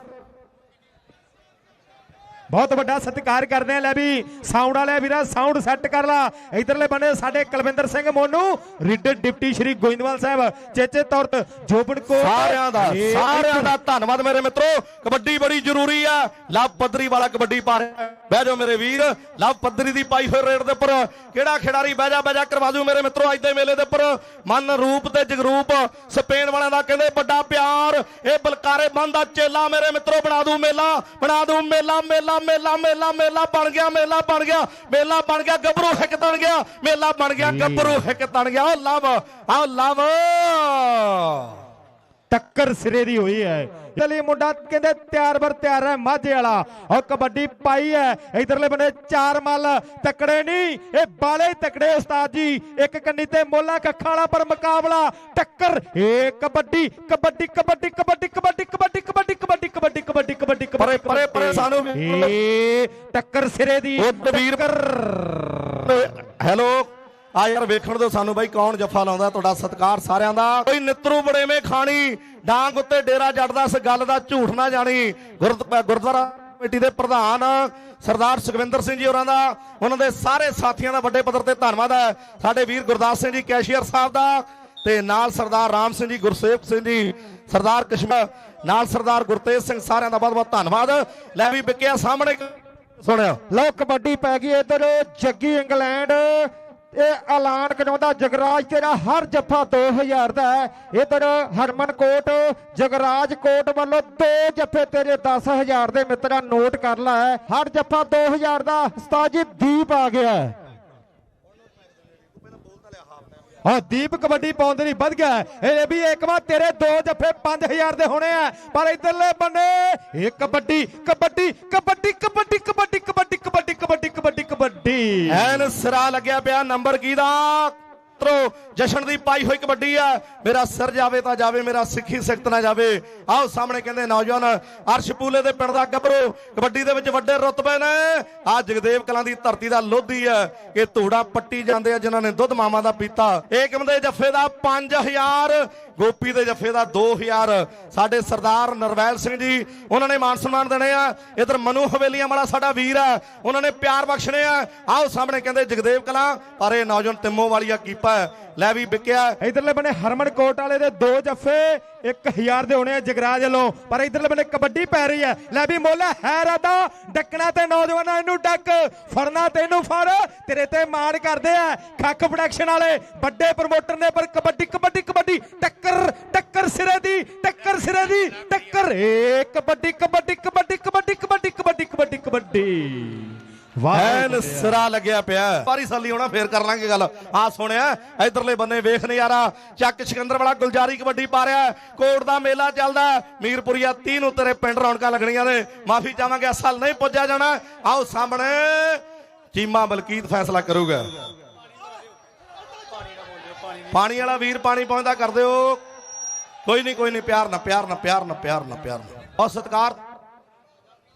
ਬਹੁਤ ਵੱਡਾ ਸਤਿਕਾਰ ਕਰਦੇ ਆ ਲੈ ਵੀ ਸਾਊਂਡ ਵਾਲੇ ਵੀਰਾ ਸਾਊਂਡ ਸੈੱਟ ਕਰ ਲਾ। ਇਧਰਲੇ ਬੰਨੇ ਸਾਡੇ ਕੁਲਵਿੰਦਰ ਸਿੰਘ ਮੋਨੂ ਰੀਡਰ ਡਿਪਟੀ ਸ਼੍ਰੀ ਗੋਇੰਦਵਾਲ ਸਾਹਿਬ ਚੇਚੇ ਤੌਰ ਤੇ ਜੋਬਨ ਕੋ ਸਾਰਿਆਂ ਦਾ ਸਾਰਿਆਂ ਦਾ ਧੰਨਵਾਦ ਮੇਰੇ ਮਿੱਤਰੋ। ਕਬੱਡੀ ਬੜੀ ਜ਼ਰੂਰੀ ਆ। ਲਵ ਪੱਧਰੀ ਵਾਲਾ ਕਬੱਡੀ ਪਾ ਰਿਹਾ। ਬਹਿ ਜਾਓ ਮੇਰੇ ਵੀਰ। ਲਵ ਪੱਧਰੀ ਦੀ ਪਾਈ ਹੋਈ ਰੇਡ ਦੇ ਉੱਪਰ। ਕਿਹੜਾ ਖਿਡਾਰੀ ਬਹਿ ਜਾ ਬਹਿ ਜਾ ਕਰਵਾ ਦੂ ਮੇਰੇ ਮਿੱਤਰੋ ਅੱਜ ਦੇ ਮੇਲੇ ਦੇ ਉੱਪਰ। ਮਨ ਰੂਪ ਤੇ ਜਗਰੂਪ ਸਪੇਨ ਵਾਲਿਆਂ ਦਾ ਕਹਿੰਦੇ ਵੱਡਾ ਪਿਆਰ। ਇਹ ਬਲਕਾਰੇ ਬੰਦ ਦਾ ਚੇਲਾ ਮੇਰੇ ਮਿੱਤਰੋ ਬਣਾ ਦੂ ਮੇਲਾ ਬਣਾ ਦੂ ਮੇਲਾ ਮੇਲਾ ਮੇਲਾ ਮੇਲਾ ਮੇਲਾ ਬਣ ਗਿਆ ਮੇਲਾ ਬਣ ਗਿਆ। ਮੇਲਾ ਬਣ ਗਿਆ ਗੱਭਰੂ ਹਿੱਕ ਤਣ ਗਿਆ। ਮੇਲਾ ਬਣ ਗਿਆ ਗੱਭਰੂ ਹਿੱਕ ਤਣ ਗਿਆ। ਓ ਲਵ ਆ ਲਵ। ਟੱਕਰ ਸਿਰੇ ਦੀ ਹੋਈ ਹੈ। ਚਲੀ ਮੁੰਡਾ ਕਹਿੰਦੇ ਤਿਆਰ ਬਰ ਤਿਆਰ ਹੈ ਮਾਝੇ ਵਾਲਾ। ਔਰ ਕਬੱਡੀ ਪਾਈ ਹੈ। ਇਧਰਲੇ ਬੰਦੇ ਚਾਰ ਮੱਲ ਤਕੜੇ ਨਹੀਂ। ਇਹ ਬਾਲੇ ਤਕੜੇ ਉਸਤਾਦ ਜੀ। ਇੱਕ ਕੰਨੀ ਤੇ ਮੋਲਾ ਕੱਖਾਂ ਵਾਲਾ ਪਰ ਮੁਕਾਬਲਾ। ਟੱਕਰ ਇਹ ਕਬੱਡੀ ਕਬੱਡੀ ਕਬੱਡੀ ਕਬੱਡੀ ਕਬੱਡੀ। ਕਬੱਡੀ ਪਰੇ ਪਰੇ ਪਰੇ ਸਾਨੂੰ ਇਹ ਟੱਕਰ ਸਿਰੇ ਦੀ ਦਵੀਰ- ਹੈਲੋ। ਆ ਯਾਰ ਵੇਖਣ ਦਿਓ ਸਾਨੂੰ ਬਾਈ ਕੌਣ ਜੱਫਾ ਲਾਉਂਦਾ ਤੁਹਾਡਾ ਸਤਿਕਾਰ ਸਾਰਿਆਂ ਦਾ। ਕੋਈ ਨਿੱਤਰੂ ਬੜੇਵੇਂ ਖਾਣੀ ਡਾਂਗ ਉੱਤੇ ਡੇਰਾ ਜੱਟਦਾ ਇਸ ਗੱਲ ਦਾ ਝੂਠ ਨਾ ਜਾਣੀ। ਗੁਰਦ- ਗੁਰਦੁਆਰਾ ਕਮੇਟੀ ਦੇ ਪ੍ਰਧਾਨ ਸਰਦਾਰ ਸੁਖਵਿੰਦਰ ਸਿੰਘ ਜੀ ਹੋਰਾਂ ਦਾ ਉਹਨਾਂ ਦੇ ਸਾਰੇ ਸਾਥੀਆਂ ਦਾ ਵੱਡੇ ਪੱਧਰ ਤੇ ਧੰਨਵਾਦ ਹੈ। ਸਾਡੇ ਵੀਰ ਗੁਰਦਾਸ ਸਿੰਘ ਜੀ ਕੈਸ਼ੀਅਰ ਸਾਹਿਬ ਦਾ ਤੇ ਨਾਲ ਸਰਦਾਰ ਰਾਮ ਸਿੰਘ ਜੀ ਗੁਰਸੇਵਕ ਸਿੰਘ ਜੀ ਸਰਦਾਰ ਕਸ਼ਮੀਰ ਨਾਲ ਸਰਦਾਰ ਗੁਰਤੇਜ ਸਿੰਘ ਸਾਰਿਆਂ ਦਾ ਬਹੁਤ ਬਹੁਤ ਧੰਨਵਾਦ। ਲੈ ਵੀ ਵਿਕਿਆ ਸਾਹਮਣੇ ਸੁਣਿਓ। ਲਓ, ਕਬੱਡੀ ਪੈ ਗਈ ਇਧਰ, ਜੱਗੀ ਇੰਗਲੈਂਡ। ਇਹ ਐਲਾਨ ਕਰਾਉਂਦਾ ਜਗਰਾਜ ਤੇਰਾ, ਹਰ ਜੱਫਾ 2000 ਦਾ ਹੈ। ਇਧਰ ਹਰਮਨ ਕੋਟ, ਜਗਰਾਜ ਕੋਟ ਵੱਲੋਂ ਦੋ ਜੱਫੇ ਤੇਰੇ 10000 ਦੇ ਮਿੱਤਰਾਂ ਨੋਟ ਕਰ ਲੈ। ਹਰ ਜੱਫਾ 2000 ਦਾ, ਉਸਤਾਦ ਜੀ ਦੀਪ ਆ ਗਿਆ ਹੈ। ਦੀਪ ਕਬੱਡੀ ਪਾਉਣ ਦੇ ਲਈ ਵੱਧ ਗਿਆ ਇਹ ਵੀ ਇੱਕ ਵਾਰ ਤੇਰੇ ਦੋ ਜੱਫੇ 5000 ਦੇ ਹੋਣੇ ਆ। ਪਰ ਇਧਰਲੇ ਬੰਨੇ, ਇਹ ਕਬੱਡੀ ਕਬੱਡੀ ਕਬੱਡੀ ਕਬੱਡੀ ਕਬੱਡੀ ਕਬੱਡੀ ਕਬੱਡੀ ਕਬੱਡੀ ਕਬੱਡੀ ਕਬੱਡੀ। ਐਨ ਸਿਰਾ ਲੱਗਿਆ ਪਿਆ ਨੰਬਰ ਕੀ ਦਾ? ਤਰੋ ਜਸ਼ਨ ਦੀ ਪਾਈ ਹੋਈ ਕਬੱਡੀ ਆ। ਮੇਰਾ ਸਿਰ ਜਾਵੇ ਤਾਂ ਜਾਵੇ, ਮੇਰਾ ਸਿੱਖੀ ਸਿੱਖਤ ਨਾ ਜਾਵੇ। ਆਓ ਸਾਹਮਣੇ ਕਹਿੰਦੇ, ਨੌਜਵਾਨ ਅਰਸ਼ਪੂਲੇ ਦੇ ਪਿੰਡ ਦਾ ਗੱਭਰੂ ਕਬੱਡੀ ਦੇ ਵਿੱਚ ਵੱਡੇ ਰੁਤਬੇ ਨੇ। ਆ ਜਗਦੇਵ ਕਲਾਂ ਦੀ ਧਰਤੀ ਦਾ ਲੋਧੀ ਹੈ ਇਹ ਧੂੜਾ ਪੱਟੀ ਜਾਂਦੇ ਆ, ਜਿਨ੍ਹਾਂ ਨੇ ਦੁੱਧ ਮਾਮਾ ਦਾ ਪੀਤਾ। ਏਕਮ ਦੇ ਜੱਫੇ ਦਾ? 5000 ਗੋਪੀ ਦੇ ਜੱਫੇ ਦਾ 2000 ਸਾਡੇ ਸਰਦਾਰ ਨਰਵੈਲ ਸਿੰਘ ਜੀ, ਉਹਨਾਂ ਨੇ ਮਾਨ ਸਨਮਾਨ ਦੇਣੇ ਆ। ਇਧਰ ਮਨੂ ਹਵੇਲੀਆਂ ਵਾਲਾ ਸਾਡਾ ਵੀਰ ਆ। ਉਹਨਾਂ ਨੇ ਪਿਆਰ ਬਖਸ਼ਣੇ ਆ। ਆਓ ਸਾਹਮਣੇ ਕਹਿੰਦੇ ਜਗਦੇਵ ਕਲਾਂ, ਪਰ ਇਹ ਨੌਜਵਾਨ ਤਿੰਮੋ ਵਾਲੀਆ ਕੀਪਾ ਲੈ ਵੀ ਵਿਕਿਆ। ਇਧਰਲੇ ਬਣੇ ਹਰਮਨ ਕੋਟ ਵਾਲੇ ਦੇ ਦੋ ਜੱਫੇ। 1000 ਦੇ ਹੋਣੇ ਜਗਰਾਜ ਵੱਲੋਂ, ਪਰ ਇਧਰਲੇ ਬੰਨੇ ਕਬੱਡੀ ਪੈ ਰਹੀ ਹੈ। ਲੈ ਵੀ ਮੋਲਾ ਹੈ ਰਦਾ। ਡੱਕਣਾ ਤੇ ਨੌਜਵਾਨਾਂ ਇਹਨੂੰ ਡੱਕ, ਫੜਨਾ ਤੇ ਇਹਨੂੰ ਫੜ। ਤੇਰੇ ਤੇ ਮਾਰ ਕਰਦੇ ਆ ਖੱਕ ਪ੍ਰੋਡਕਸ਼ਨ ਵਾਲੇ। ਵੱਡੇ ਪ੍ਰਮੋਟਰ ਨੇ ਪਰ ਕਬੱਡੀ ਕਬੱਡੀ ਕਬੱਡੀ। ਟੱਕਰ ਟੱਕਰ ਸਿਰੇ ਦੀ, ਟੱਕਰ ਸਿਰੇ ਦੀ, ਟੱਕਰ। ਏ ਕਬੱਡੀ ਕਬੱਡੀ ਕਬੱਡੀ ਕਬੱਡੀ ਕਬੱਡੀ ਕਬੱਡੀ ਕਬੱਡੀ। ਐਨ ਸਿਰਾ ਲੱਗਿਆ ਪਿਆ। ਪਾਰੀ ਸਾਲੀ ਹੋਣਾ ਫੇਰ ਕਰ ਲਾਂਗੇ ਗੱਲ। ਆ ਸੁਣਿਆ ਇਧਰਲੇ ਬੰਨੇ ਵੇਖ ਨਜ਼ਾਰਾ ਚੱਕ ਸਿਕੰਦਰ ਵਾਲਾ ਗੁਲਜਾਰੀ ਕਬੱਡੀ ਪਾ ਰਿਹਾ। ਕੋਟ ਦਾ ਮੇਲਾ ਚੱਲਦਾ। ਹੈ। ਮੀਰਪੁਰੀਆ 30 ਨੂੰ ਤੇਰੇ ਪਿੰਡ ਰੌਣਕਾਂ ਲੱਗਣੀਆਂ ਨੇ। ਮਾਫੀ ਚਾਹਾਂਗੇ ਇਸ ਸਾਲ ਨਹੀਂ ਪੁੱਜਿਆ ਜਾਣਾ। ਆਓ ਸਾਹਮਣੇ ਚੀਮਾ ਬਲਕੀਤ ਫੈਸਲਾ ਕਰੂਗਾ। ਪਾਣੀ ਵਾਲਾ ਵੀਰ ਪਾਣੀ ਪਹੁੰਚਦਾ ਕਰ ਦਿਓ। ਕੋਈ ਨਹੀਂ ਕੋਈ ਨਹੀਂ ਪਿਆਰ ਨਾ ਪਿਆਰ ਨਾ ਪਿਆਰ ਨਾ ਪਿਆਰ ਨਾ ਪਿਆਰ ਨਾ ਬਹੁਤ ਸਤਿਕਾਰ।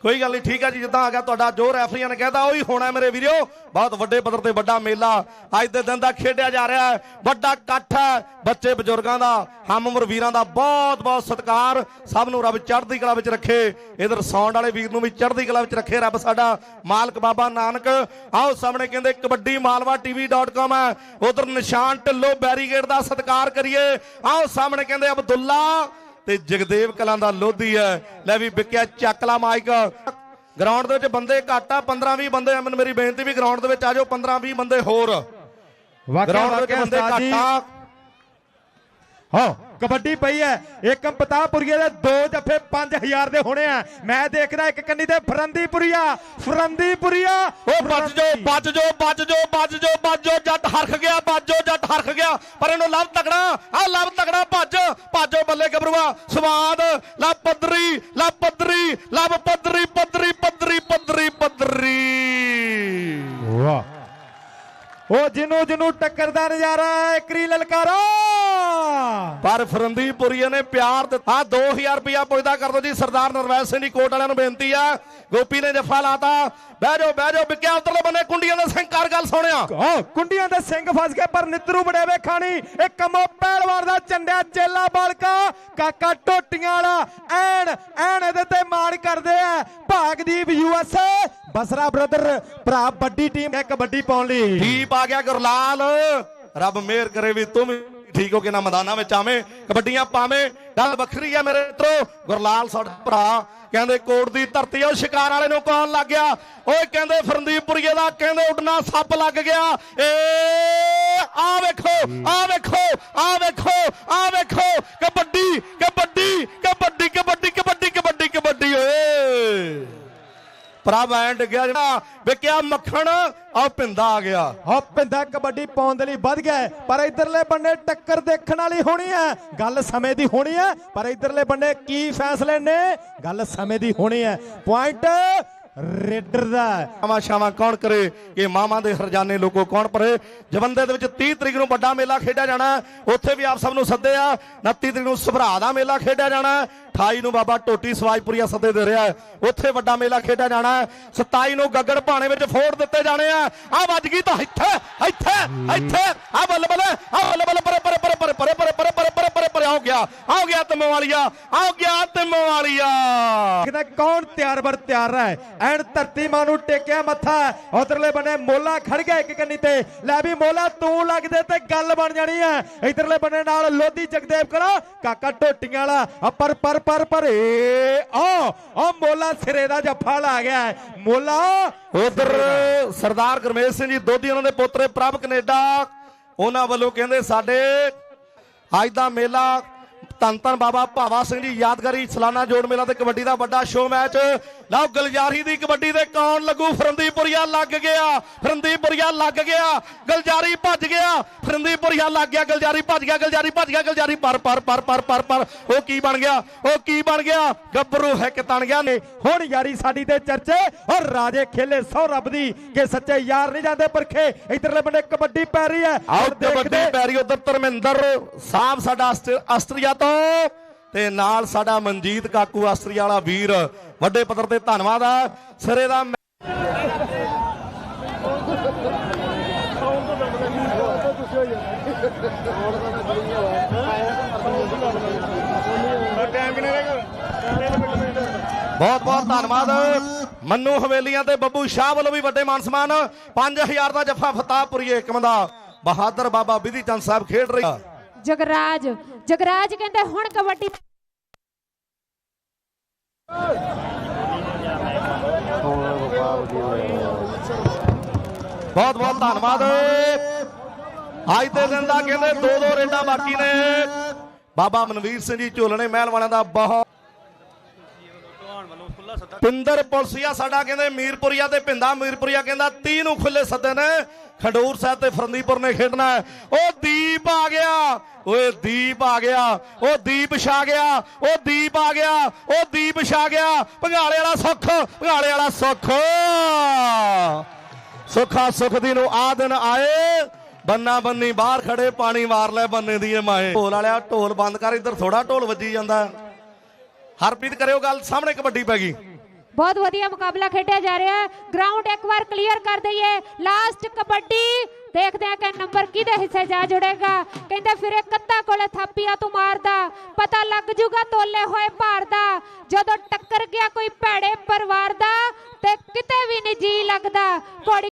ਕੋਈ ਗੱਲ ਨਹੀਂ, ਠੀਕ ਹੈ ਜੀ, ਜਿੱਦਾਂ ਆ ਗਿਆ ਤੁਹਾਡਾ, ਜੋ ਰੈਫਰੀਆਂ ਨੇ ਕਹਿਤਾ ਉਹੀ ਹੋਣਾ ਮੇਰੇ ਵੀਰੋ। ਬਹੁਤ ਵੱਡੇ ਪੱਧਰ ਤੇ ਵੱਡਾ ਮੇਲਾ ਅੱਜ ਦੇ ਦਿਨ ਦਾ ਖੇਡਿਆ ਜਾ ਰਿਹਾ ਹੈ। ਵੱਡਾ ਇਕੱਠ ਹੈ ਬੱਚੇ ਬਜ਼ੁਰਗਾਂ ਦਾ ਹਮ ਉਮਰ ਵੀਰਾਂ ਦਾ ਬਹੁਤ ਬਹੁਤ ਸਤਿਕਾਰ। ਸਭ ਨੂੰ ਰੱਬ ਚੜ੍ਹਦੀ ਕਲਾ ਵਿੱਚ ਰੱਖੇ। ਇਧਰ ਸੌਂਡ ਵਾਲੇ ਵੀਰ ਨੂੰ ਵੀ ਚੜ੍ਹਦੀ ਕਲਾ ਵਿੱਚ ਰੱਖੇ ਰੱਬ ਸਾਡਾ। ਮਾਲਕ ਬਾਬਾ ਨਾਨਕ। ਆਓ ਸਾਹਮਣੇ ਕਹਿੰਦੇ, ਕਬੱਡੀ ਮਾਲਵਾ ਟੀਵੀ.com ਹੈ। ਉਧਰ ਨਿਸ਼ਾਨ ਢਿੱਲੋਂ ਬੈਰੀਗੇਡ ਦਾ ਸਤਿਕਾਰ ਕਰੀਏ। ਆਓ ਸਾਹਮਣੇ ਕਹਿੰਦੇ, ਅਬਦੁੱਲਾ ਤੇ ਜਗਦੇਵ ਕਲਾਂ ਦਾ ਲੋਧੀ ਹੈ। ਲੈ ਵੀ ਵਿਕਿਆ ਚੱਕਲਾ ਮਾਈਕ। ਗਰਾਊਂਡ ਦੇ ਵਿੱਚ ਬੰਦੇ ਘੱਟ ਆ 15 20 ਬੰਦੇ ਆ। ਮੈਨੂੰ ਮੇਰੀ ਬੇਨਤੀ ਵੀ ਗਰਾਊਂਡ ਦੇ ਵਿੱਚ ਆ ਜਾਓ 15 20 ਬੰਦੇ ਹੋਰ। ਵਾਕਿਆ ਗਰਾਊਂਡ ਦੇ ਵਿੱਚ ਬੰਦੇ ਘੱਟ ਆ। ਹਾਂ। ਕਬੱਡੀ ਪਈ ਹੈ। ਏਕਮ ਪਤਾਪੁਰੀਏ ਦੇ ਦੋ ਜੱਫੇ 5000 ਦੇ ਹੋਣੇ ਆ। ਮੈਂ ਦੇਖਦਾ ਇੱਕ ਕੰਨੀ ਤੇ ਫਰੰਦੀਪੁਰੀਆ ਫਰੰਦੀਪੁਰੀਆ ਉਹ ਵੱਜ ਜੋ ਵੱਜ ਜੋ ਵੱਜ ਜੋ ਵੱਜ ਜੋ ਵੱਜ ਜੋ ਜੱਟ ਹਰਖ ਗਿਆ ਵੱਜ ਜੋ ਜੱਟ ਹਰਖ ਗਿਆ। ਪਰ ਇਹਨੂੰ ਲਵ ਤਕੜਾ ਆ ਲਵ ਤਕੜਾ ਭੱਜ। ਭਾਜੋ ਬੱਲੇ ਗੱਭਰੂਆ। ਸਵਾਦ ਲਵ ਪੱਧਰੀ ਲਵ ਪੱਧਰੀ ਲਵ ਪੱਧਰੀ ਪੱਧਰੀ ਪੱਧਰੀ ਪੱਧਰੀ ਪੱਧਰੀ। ਵਾਹ। ਉਹ ਜਿਹਨੂੰ ਜਿਹਨੂੰ ਟੱਕਰ ਦਾ ਨਜ਼ਾਰਾ ਹੈ, ਇੱਕਰੀ ਲਲਕਾਰਾ। ਪਰ ਫਰੰਦੀਪੁਰੀਏ ਨੇ ਪਿਆਰ ਦਿੱਤਾ। 2000 ਰੁਪਇਆ ਪੁੱਜਦਾ ਕਰ ਦੋ ਜੀ ਸਰਦਾਰ ਨਰਵੈਲ ਸਿੰਘ ਦੀ ਕੋਟ ਵਾਲਿਆਂ ਨੂੰ ਬੇਨਤੀ ਆ। ਗੋਪੀ ਨੇ ਜੱਫਾ ਲਾਤਾ। ਬਹਿ ਜਾਓ ਬਹਿ ਜਾਓ ਵਿਕਿਆ ਉਧਰਲੇ ਬੰਨੇ ਕੁੰਡੀਆਂ ਦਾ ਸਿੰਘ ਕਰ ਗੱਲ ਸੁਣਿਆ। ਓ ਕੁੰਡੀਆਂ ਦੇ ਸਿੰਘ ਫਸ ਗਏ ਪਰ ਨਿੱਤਰੂ ਬੜੇਵੇ ਖਾਣੀ ਇਹ ਕੰਮੋ ਪਹਿਲਵਾਨ ਦਾ ਚੰਡਿਆ ਚੇਲਾ ਬਾਲਕਾ। ਕਾਕਾ ਟੋਟੀਆਂ ਵਾਲਾ ਐਨ ਐਨ ਇਹਦੇ ਤੇ ਮਾਣ ਕਰਦੇ ਆ। ਭਾਗਦੀਪ ਯੂਐਸਏ ਬਸਰਾ ਬ੍ਰਦਰ ਭਰਾ ਵੱਡੀ ਟੀਮ ਹੈ ਕਬੱਡੀ ਪਾਉਣ ਲਈ। ਦੀਪ ਆ ਗਿਆ ਗੁਰਲਾਲ। ਰੱਬ ਮਿਹਰ ਕਰੇ ਵੀ ਤੂੰ ਵੀ। ਠੀਕ ਹੋ ਕੇ ਨਾ ਮੈਦਾਨਾਂ ਵਿੱਚ ਆਵੇਂ, ਕਬੱਡੀਆਂ ਪਾਵੇਂ, ਗੱਲ ਵੱਖਰੀ ਆ ਮੇਰੇ ਮਿੱਤਰੋ। ਗੁਰਲਾਲ ਸਾਡਾ ਭਰਾ, ਕਹਿੰਦੇ ਕੋਟ ਦੀ ਧਰਤੀ ਉਹ ਸ਼ਿਕਾਰ ਵਾਲੇ ਨੂੰ ਕੌਣ ਲੱਗ ਗਿਆ? ਓਏ ਕਹਿੰਦੇ ਫਰੰਦੀਪੁਰੀਏ ਦਾ, ਕਹਿੰਦੇ ਉੱਡਣਾ ਸੱਪ ਲੱਗ ਗਿਆ। ਏ, ਆ ਵੇਖੋ ਆ ਵੇਖੋ ਆ ਵੇਖੋ ਆ ਵੇਖੋ ਪ੍ਰਭ ਐਂ ਡਿੱਗਿਆ ਜਿਹੜਾ ਵਿਕਿਆ ਮੱਖਣ? ਆ ਪਿੰਦਾ ਆ ਗਿਆ। ਹੋ ਪਿੰਦਾ ਕਬੱਡੀ ਪਾਉਣ ਦੇ ਲਈ ਵੱਧ ਗਿਆ ਪਰ ਇਧਰਲੇ ਬੰਨੇ ਟੱਕਰ ਦੇਖਣ ਵਾਲੀ ਹੋਣੀ ਹੈ। ਗੱਲ ਸਮੇਂ ਦੀ ਹੋਣੀ ਹੈ ਪਰ ਇਧਰਲੇ ਬੰਨੇ ਕੀ ਫੈਸਲੇ ਨੇ? ਗੱਲ ਸਮੇਂ ਦੀ ਹੋਣੀ ਹੈ। ਪੁਆਇੰਟ ਰੇਡਰ ਦਾ। ਮਾਵਾ ਸ਼ਾਵਾ ਕੌਣ ਕਰੇ? ਕਿ ਮਾਮਾ ਦੇ ਹਰਜਾਨੇ ਲੋਕੋ ਕੌਣ ਪਰੇ ਜਵੰਦੇ ਦੇ ਵਿੱਚ 30 ਤਰੀਕ ਨੂੰ ਵੱਡਾ ਮੇਲਾ ਖੇਡਿਆ ਜਾਣਾ। ਉੱਥੇ ਵੀ ਆਪ ਸਭ ਨੂੰ ਸੱਦੇ ਆ 29 ਤਰੀਕ ਨੂੰ ਸੁਭਰਾ ਦਾ ਮੇਲਾ ਖੇਡਿਆ ਜਾਣਾ। 28 ਨੂੰ ਬਾਬਾ ਟੋਟੀ ਸਵਾਜਪੁਰੀਆ ਸੱਦੇ ਦੇ ਰਿਹਾ ਉੱਥੇ ਵੱਡਾ ਮੇਲਾ ਖੇਡਿਆ ਜਾਣਾ ਹੈ। 27 ਨੂੰ ਗੱਗੜ ਭਾਣੇ ਵਿੱਚ ਫੋੜ ਦਿੱਤੇ ਜਾਣੇ ਆ ਆ ਵੱਜ ਗਈ ਤਾਂ ਇੱਥੇ ਇੱਥੇ ਇੱਥੇ ਆ ਬੱਲ ਬੱਲ ਆ ਬੱਲ ਬੱਲ ਪਰੇ ਪਰੇ ਪਰੇ ਪਰੇ ਪਰੇ ਪਰੇ ਪਰੇ ਪਰੇ ਪਰੇ ਪਰੇ ਪਰੇ ਹੋ ਗਿਆ ਆ ਗਿਆ ਤਮੋ ਵਾਲੀਆ ਆ ਗਿਆ ਤਮੋ ਵਾਲੀਆ ਕਿਤੇ ਕੌਣ ਤਿਆਰ ਬਰ ਤਿਆਰ ਹੈ ਐਨ ਧਰਤੀ ਮਾਂ ਨੂੰ ਟੇਕਿਆ ਮੱਥਾ ਉਧਰਲੇ ਬੰਨੇ ਮੋਲਾ ਖੜ ਗਿਆ ਇੱਕ ਕੰਨੀ ਤੇ ਲੈ ਵੀ ਮੋਲਾ ਤੂੰ ਲੱਗਦੇ ਤੇ ਗੱਲ ਬਣ ਜਾਣੀ ਹੈ ਇਧਰਲੇ ਬੰਨੇ ਨਾਲ ਲੋਧੀ ਜਗਦੇਵ ਕਰਾ ਕਾਕਾ ਟੋਟੀਆਂ ਵਾਲਾ ਆ ਪਰ ਪਰ ਪਰ ਭਰੇ ਏ ਆ ਆ ਮੋਲਾ ਸਿਰੇ ਦਾ ਜੱਫਾ ਲਾ ਗਿਆ ਹੈ। ਮੋਲਾ ਉਧਰ ਸਰਦਾਰ ਗੁਰਮੇਸ਼ ਸਿੰਘ ਜੀ ਦੋਧੀ ਉਹਨਾਂ ਦੇ ਪੋਤਰੇ ਪ੍ਰਭ ਕੈਨੇਡਾ, ਉਹਨਾਂ ਵੱਲੋਂ ਕਹਿੰਦੇ ਸਾਡੇ ਅੱਜ ਦਾ ਮੇਲਾ ਧੰਨ ਧੰਨ ਬਾਬਾ ਭਾਵਾ ਸਿੰਘ ਜੀ ਯਾਦਗਾਰੀ ਸਾਲਾਨਾ ਜੋੜ ਮੇਲਾ ਤੇ ਕਬੱਡੀ ਦਾ ਵੱਡਾ ਸ਼ੋਅ ਮੈਚ ਲਓ ਗਲਜਾਰੀ ਦੀ ਕਬੱਡੀ ਦੇ ਕੌਣ ਲੱਗੂ? ਫਰੰਦੀਪੁਰੀਆ ਲੱਗ ਗਿਆ ਫਰੰਦੀਪੁਰੀਆ ਲੱਗ ਗਿਆ ਗਲਜਾਰੀ ਭੱਜ ਗਿਆ ਫਰੰਦੀਪੁਰੀਆ ਲੱਗ ਗਿਆ ਗਲਜਾਰੀ ਭੱਜ ਗਿਆ ਗਲਜਾਰੀ ਭੱਜ ਗਿਆ ਗਲਜਾਰੀ ਪਰ ਪਰ ਪਰ ਪਰ ਪਰ ਪਰ ਉਹ ਕੀ ਬਣ ਗਿਆ? ਉਹ ਕੀ ਬਣ ਗਿਆ? ਗੱਭਰੂ ਹੈ ਕਿ ਤਣ ਗਿਆ ਨੇ। ਹੁਣ ਯਾਰੀ ਸਾਡੀ ਤੇ ਚਰਚੇ ਔਰ ਰਾਜੇ ਖੇਲੇ ਸੌ ਰੱਬ ਦੀ ਕਿ ਸੱਚੇ ਯਾਰ ਨਹੀਂ ਜਾਂਦੇ ਪਰਖੇ। ਇਧਰਲੇ ਬੰਨੇ ਕਬੱਡੀ ਪੈ ਰਹੀ ਹੈ। ਆਓ ਕਬੱਡੀ ਪੈਰੀ ਉਧਰ ਧਰਮਿੰਦਰ ਸਾਹਿਬ ਸਾਡਾ ਆਸਟ- ਆਸਟਰੀਆ ਤੋਂ ਤੇ ਨਾਲ ਸਾਡਾ ਮਨਜੀਤ ਕਾਕੂ ਆਸਟਰੀਆ ਵਾਲਾ ਵੀਰ, ਵੱਡੇ ਪੱਧਰ ਤੇ ਧੰਨਵਾਦ ਆ। ਸਿਰੇ ਦਾ ਬਹੁਤ ਬਹੁਤ ਧੰਨਵਾਦ। ਮੰਨੂ ਹਵੇਲੀਆਂ ਤੇ ਬੱਬੂ ਸ਼ਾਹ ਵੱਲੋਂ ਵੀ ਵੱਡੇ ਮਾਨ ਸਨਮਾਨ। 5000 ਦਾ ਜੱਫਾ ਫਤਾਹਪੁਰੀਏ ਏਕਮ ਦਾ। ਬਹਾਦਰ ਬਾਬਾ ਵਿਧੀ ਚੰਦ ਸਾਹਿਬ ਖੇਡ ਰਹੇ ਜਗਰਾਜ ਜਗਰਾਜ ਕਹਿੰਦੇ ਹੁਣ ਕਬੱਡੀ ਬਹੁਤ ਬਹੁਤ ਧੰਨਵਾਦ। ਅੱਜ ਦੇ ਦਿਨ ਦਾ ਕਹਿੰਦੇ ਦੋ ਦੋ ਰੇਡਾਂ ਬਾਕੀ ਨੇ। ਬਾਬਾ ਮਨਵੀਰ ਸਿੰਘ ਜੀ ਝੋਲਣੇ ਮਹਿਲ ਵਾਲਿਆਂ ਦਾ ਬਹੁਤ ਪਿੰਦਰ ਪੁਲਸੀਆ ਸਾਡਾ ਕਹਿੰਦੇ ਮੀਰਪੁਰੀਆ ਤੇ ਪਿੰਦਾ ਮੀਰਪੁਰੀਆ ਕਹਿੰਦਾ 30 ਨੂੰ ਖੁੱਲੇ ਸੱਦੇ ਨੇ। ਖਡੂਰ ਸਾਹਿਬ ਤੇ ਫਰੰਦੀਪੁਰ ਨੇ ਖੇਡਣਾ ਉਹ ਦੀਪ ਆ ਗਿਆ। ਓਏ ਦੀਪ ਆ ਗਿਆ। ਉਹ ਦੀਪ ਛਾ ਗਿਆ। ਉਹ ਦੀਪ ਆ ਗਿਆ। ਉਹ ਦੀਪ ਛਾ ਗਿਆ। ਭੰਗਾਲੇ ਵਾਲਾ ਸੁੱਖ ਭੰਗਾਲੇ ਵਾਲਾ ਸੁੱਖ। ਸੁੱਖਾ ਸੁੱਖ ਦੀ ਨੂੰ ਆ ਦਿਨ ਆਏ। ਬੰਨਾ ਬੰਨੀ ਬਾਹਰ ਖੜੇ, ਪਾਣੀ ਮਾਰ ਲੈ ਬੰਨੇ ਦੀ ਮਾਏ। ਢੋਲ ਵਾਲਿਆ, ਢੋਲ ਬੰਦ ਕਰ, ਇੱਧਰ ਥੋੜਾ ਢੋਲ ਵੱਜੀ ਜਾਂਦਾ। ਹਰਪ੍ਰੀਤ, ਕਰਿਓ ਗੱਲ, ਸਾਹਮਣੇ ਕਬੱਡੀ ਪੈ ਗਈ। ਬਹੁਤ ਵਧੀਆ ਮੁਕਾਬਲਾ ਖੇਡਿਆ ਜਾ ਰਿਹਾ ਹੈ। ਗਰਾਊਂਡ ਇੱਕ ਵਾਰ ਕਲੀਅਰ ਕਰ ਦਈਏ। ਲਾਸਟ ਕਬੱਡੀ। ਦੇਖਦੇ ਆ ਕਿ ਨੰਬਰ ਕਿਹਦੇ ਹਿੱਸੇ ਜਾ ਜੁੜੇਗਾ। ਕਹਿੰਦੇ ਫਿਰ ਇਹ ਕੱਤਾ ਕੋਲੇ ਥਾਪੀਆਂ ਤੂੰ ਮਾਰਦਾ। ਪਤਾ ਲੱਗ ਜੂਗਾ ਤੋਲੇ ਹੋਏ ਭਾਰ ਦਾ। ਜਦੋਂ ਟੱਕਰ ਗਿਆ ਕੋਈ ਭੈੜੇ ਪਰਿਵਾਰ ਦਾ, ਤੇ ਕਿਤੇ ਵੀ ਨਹੀਂ ਜੀ ਲੱਗਦਾ। ਘੋੜੀ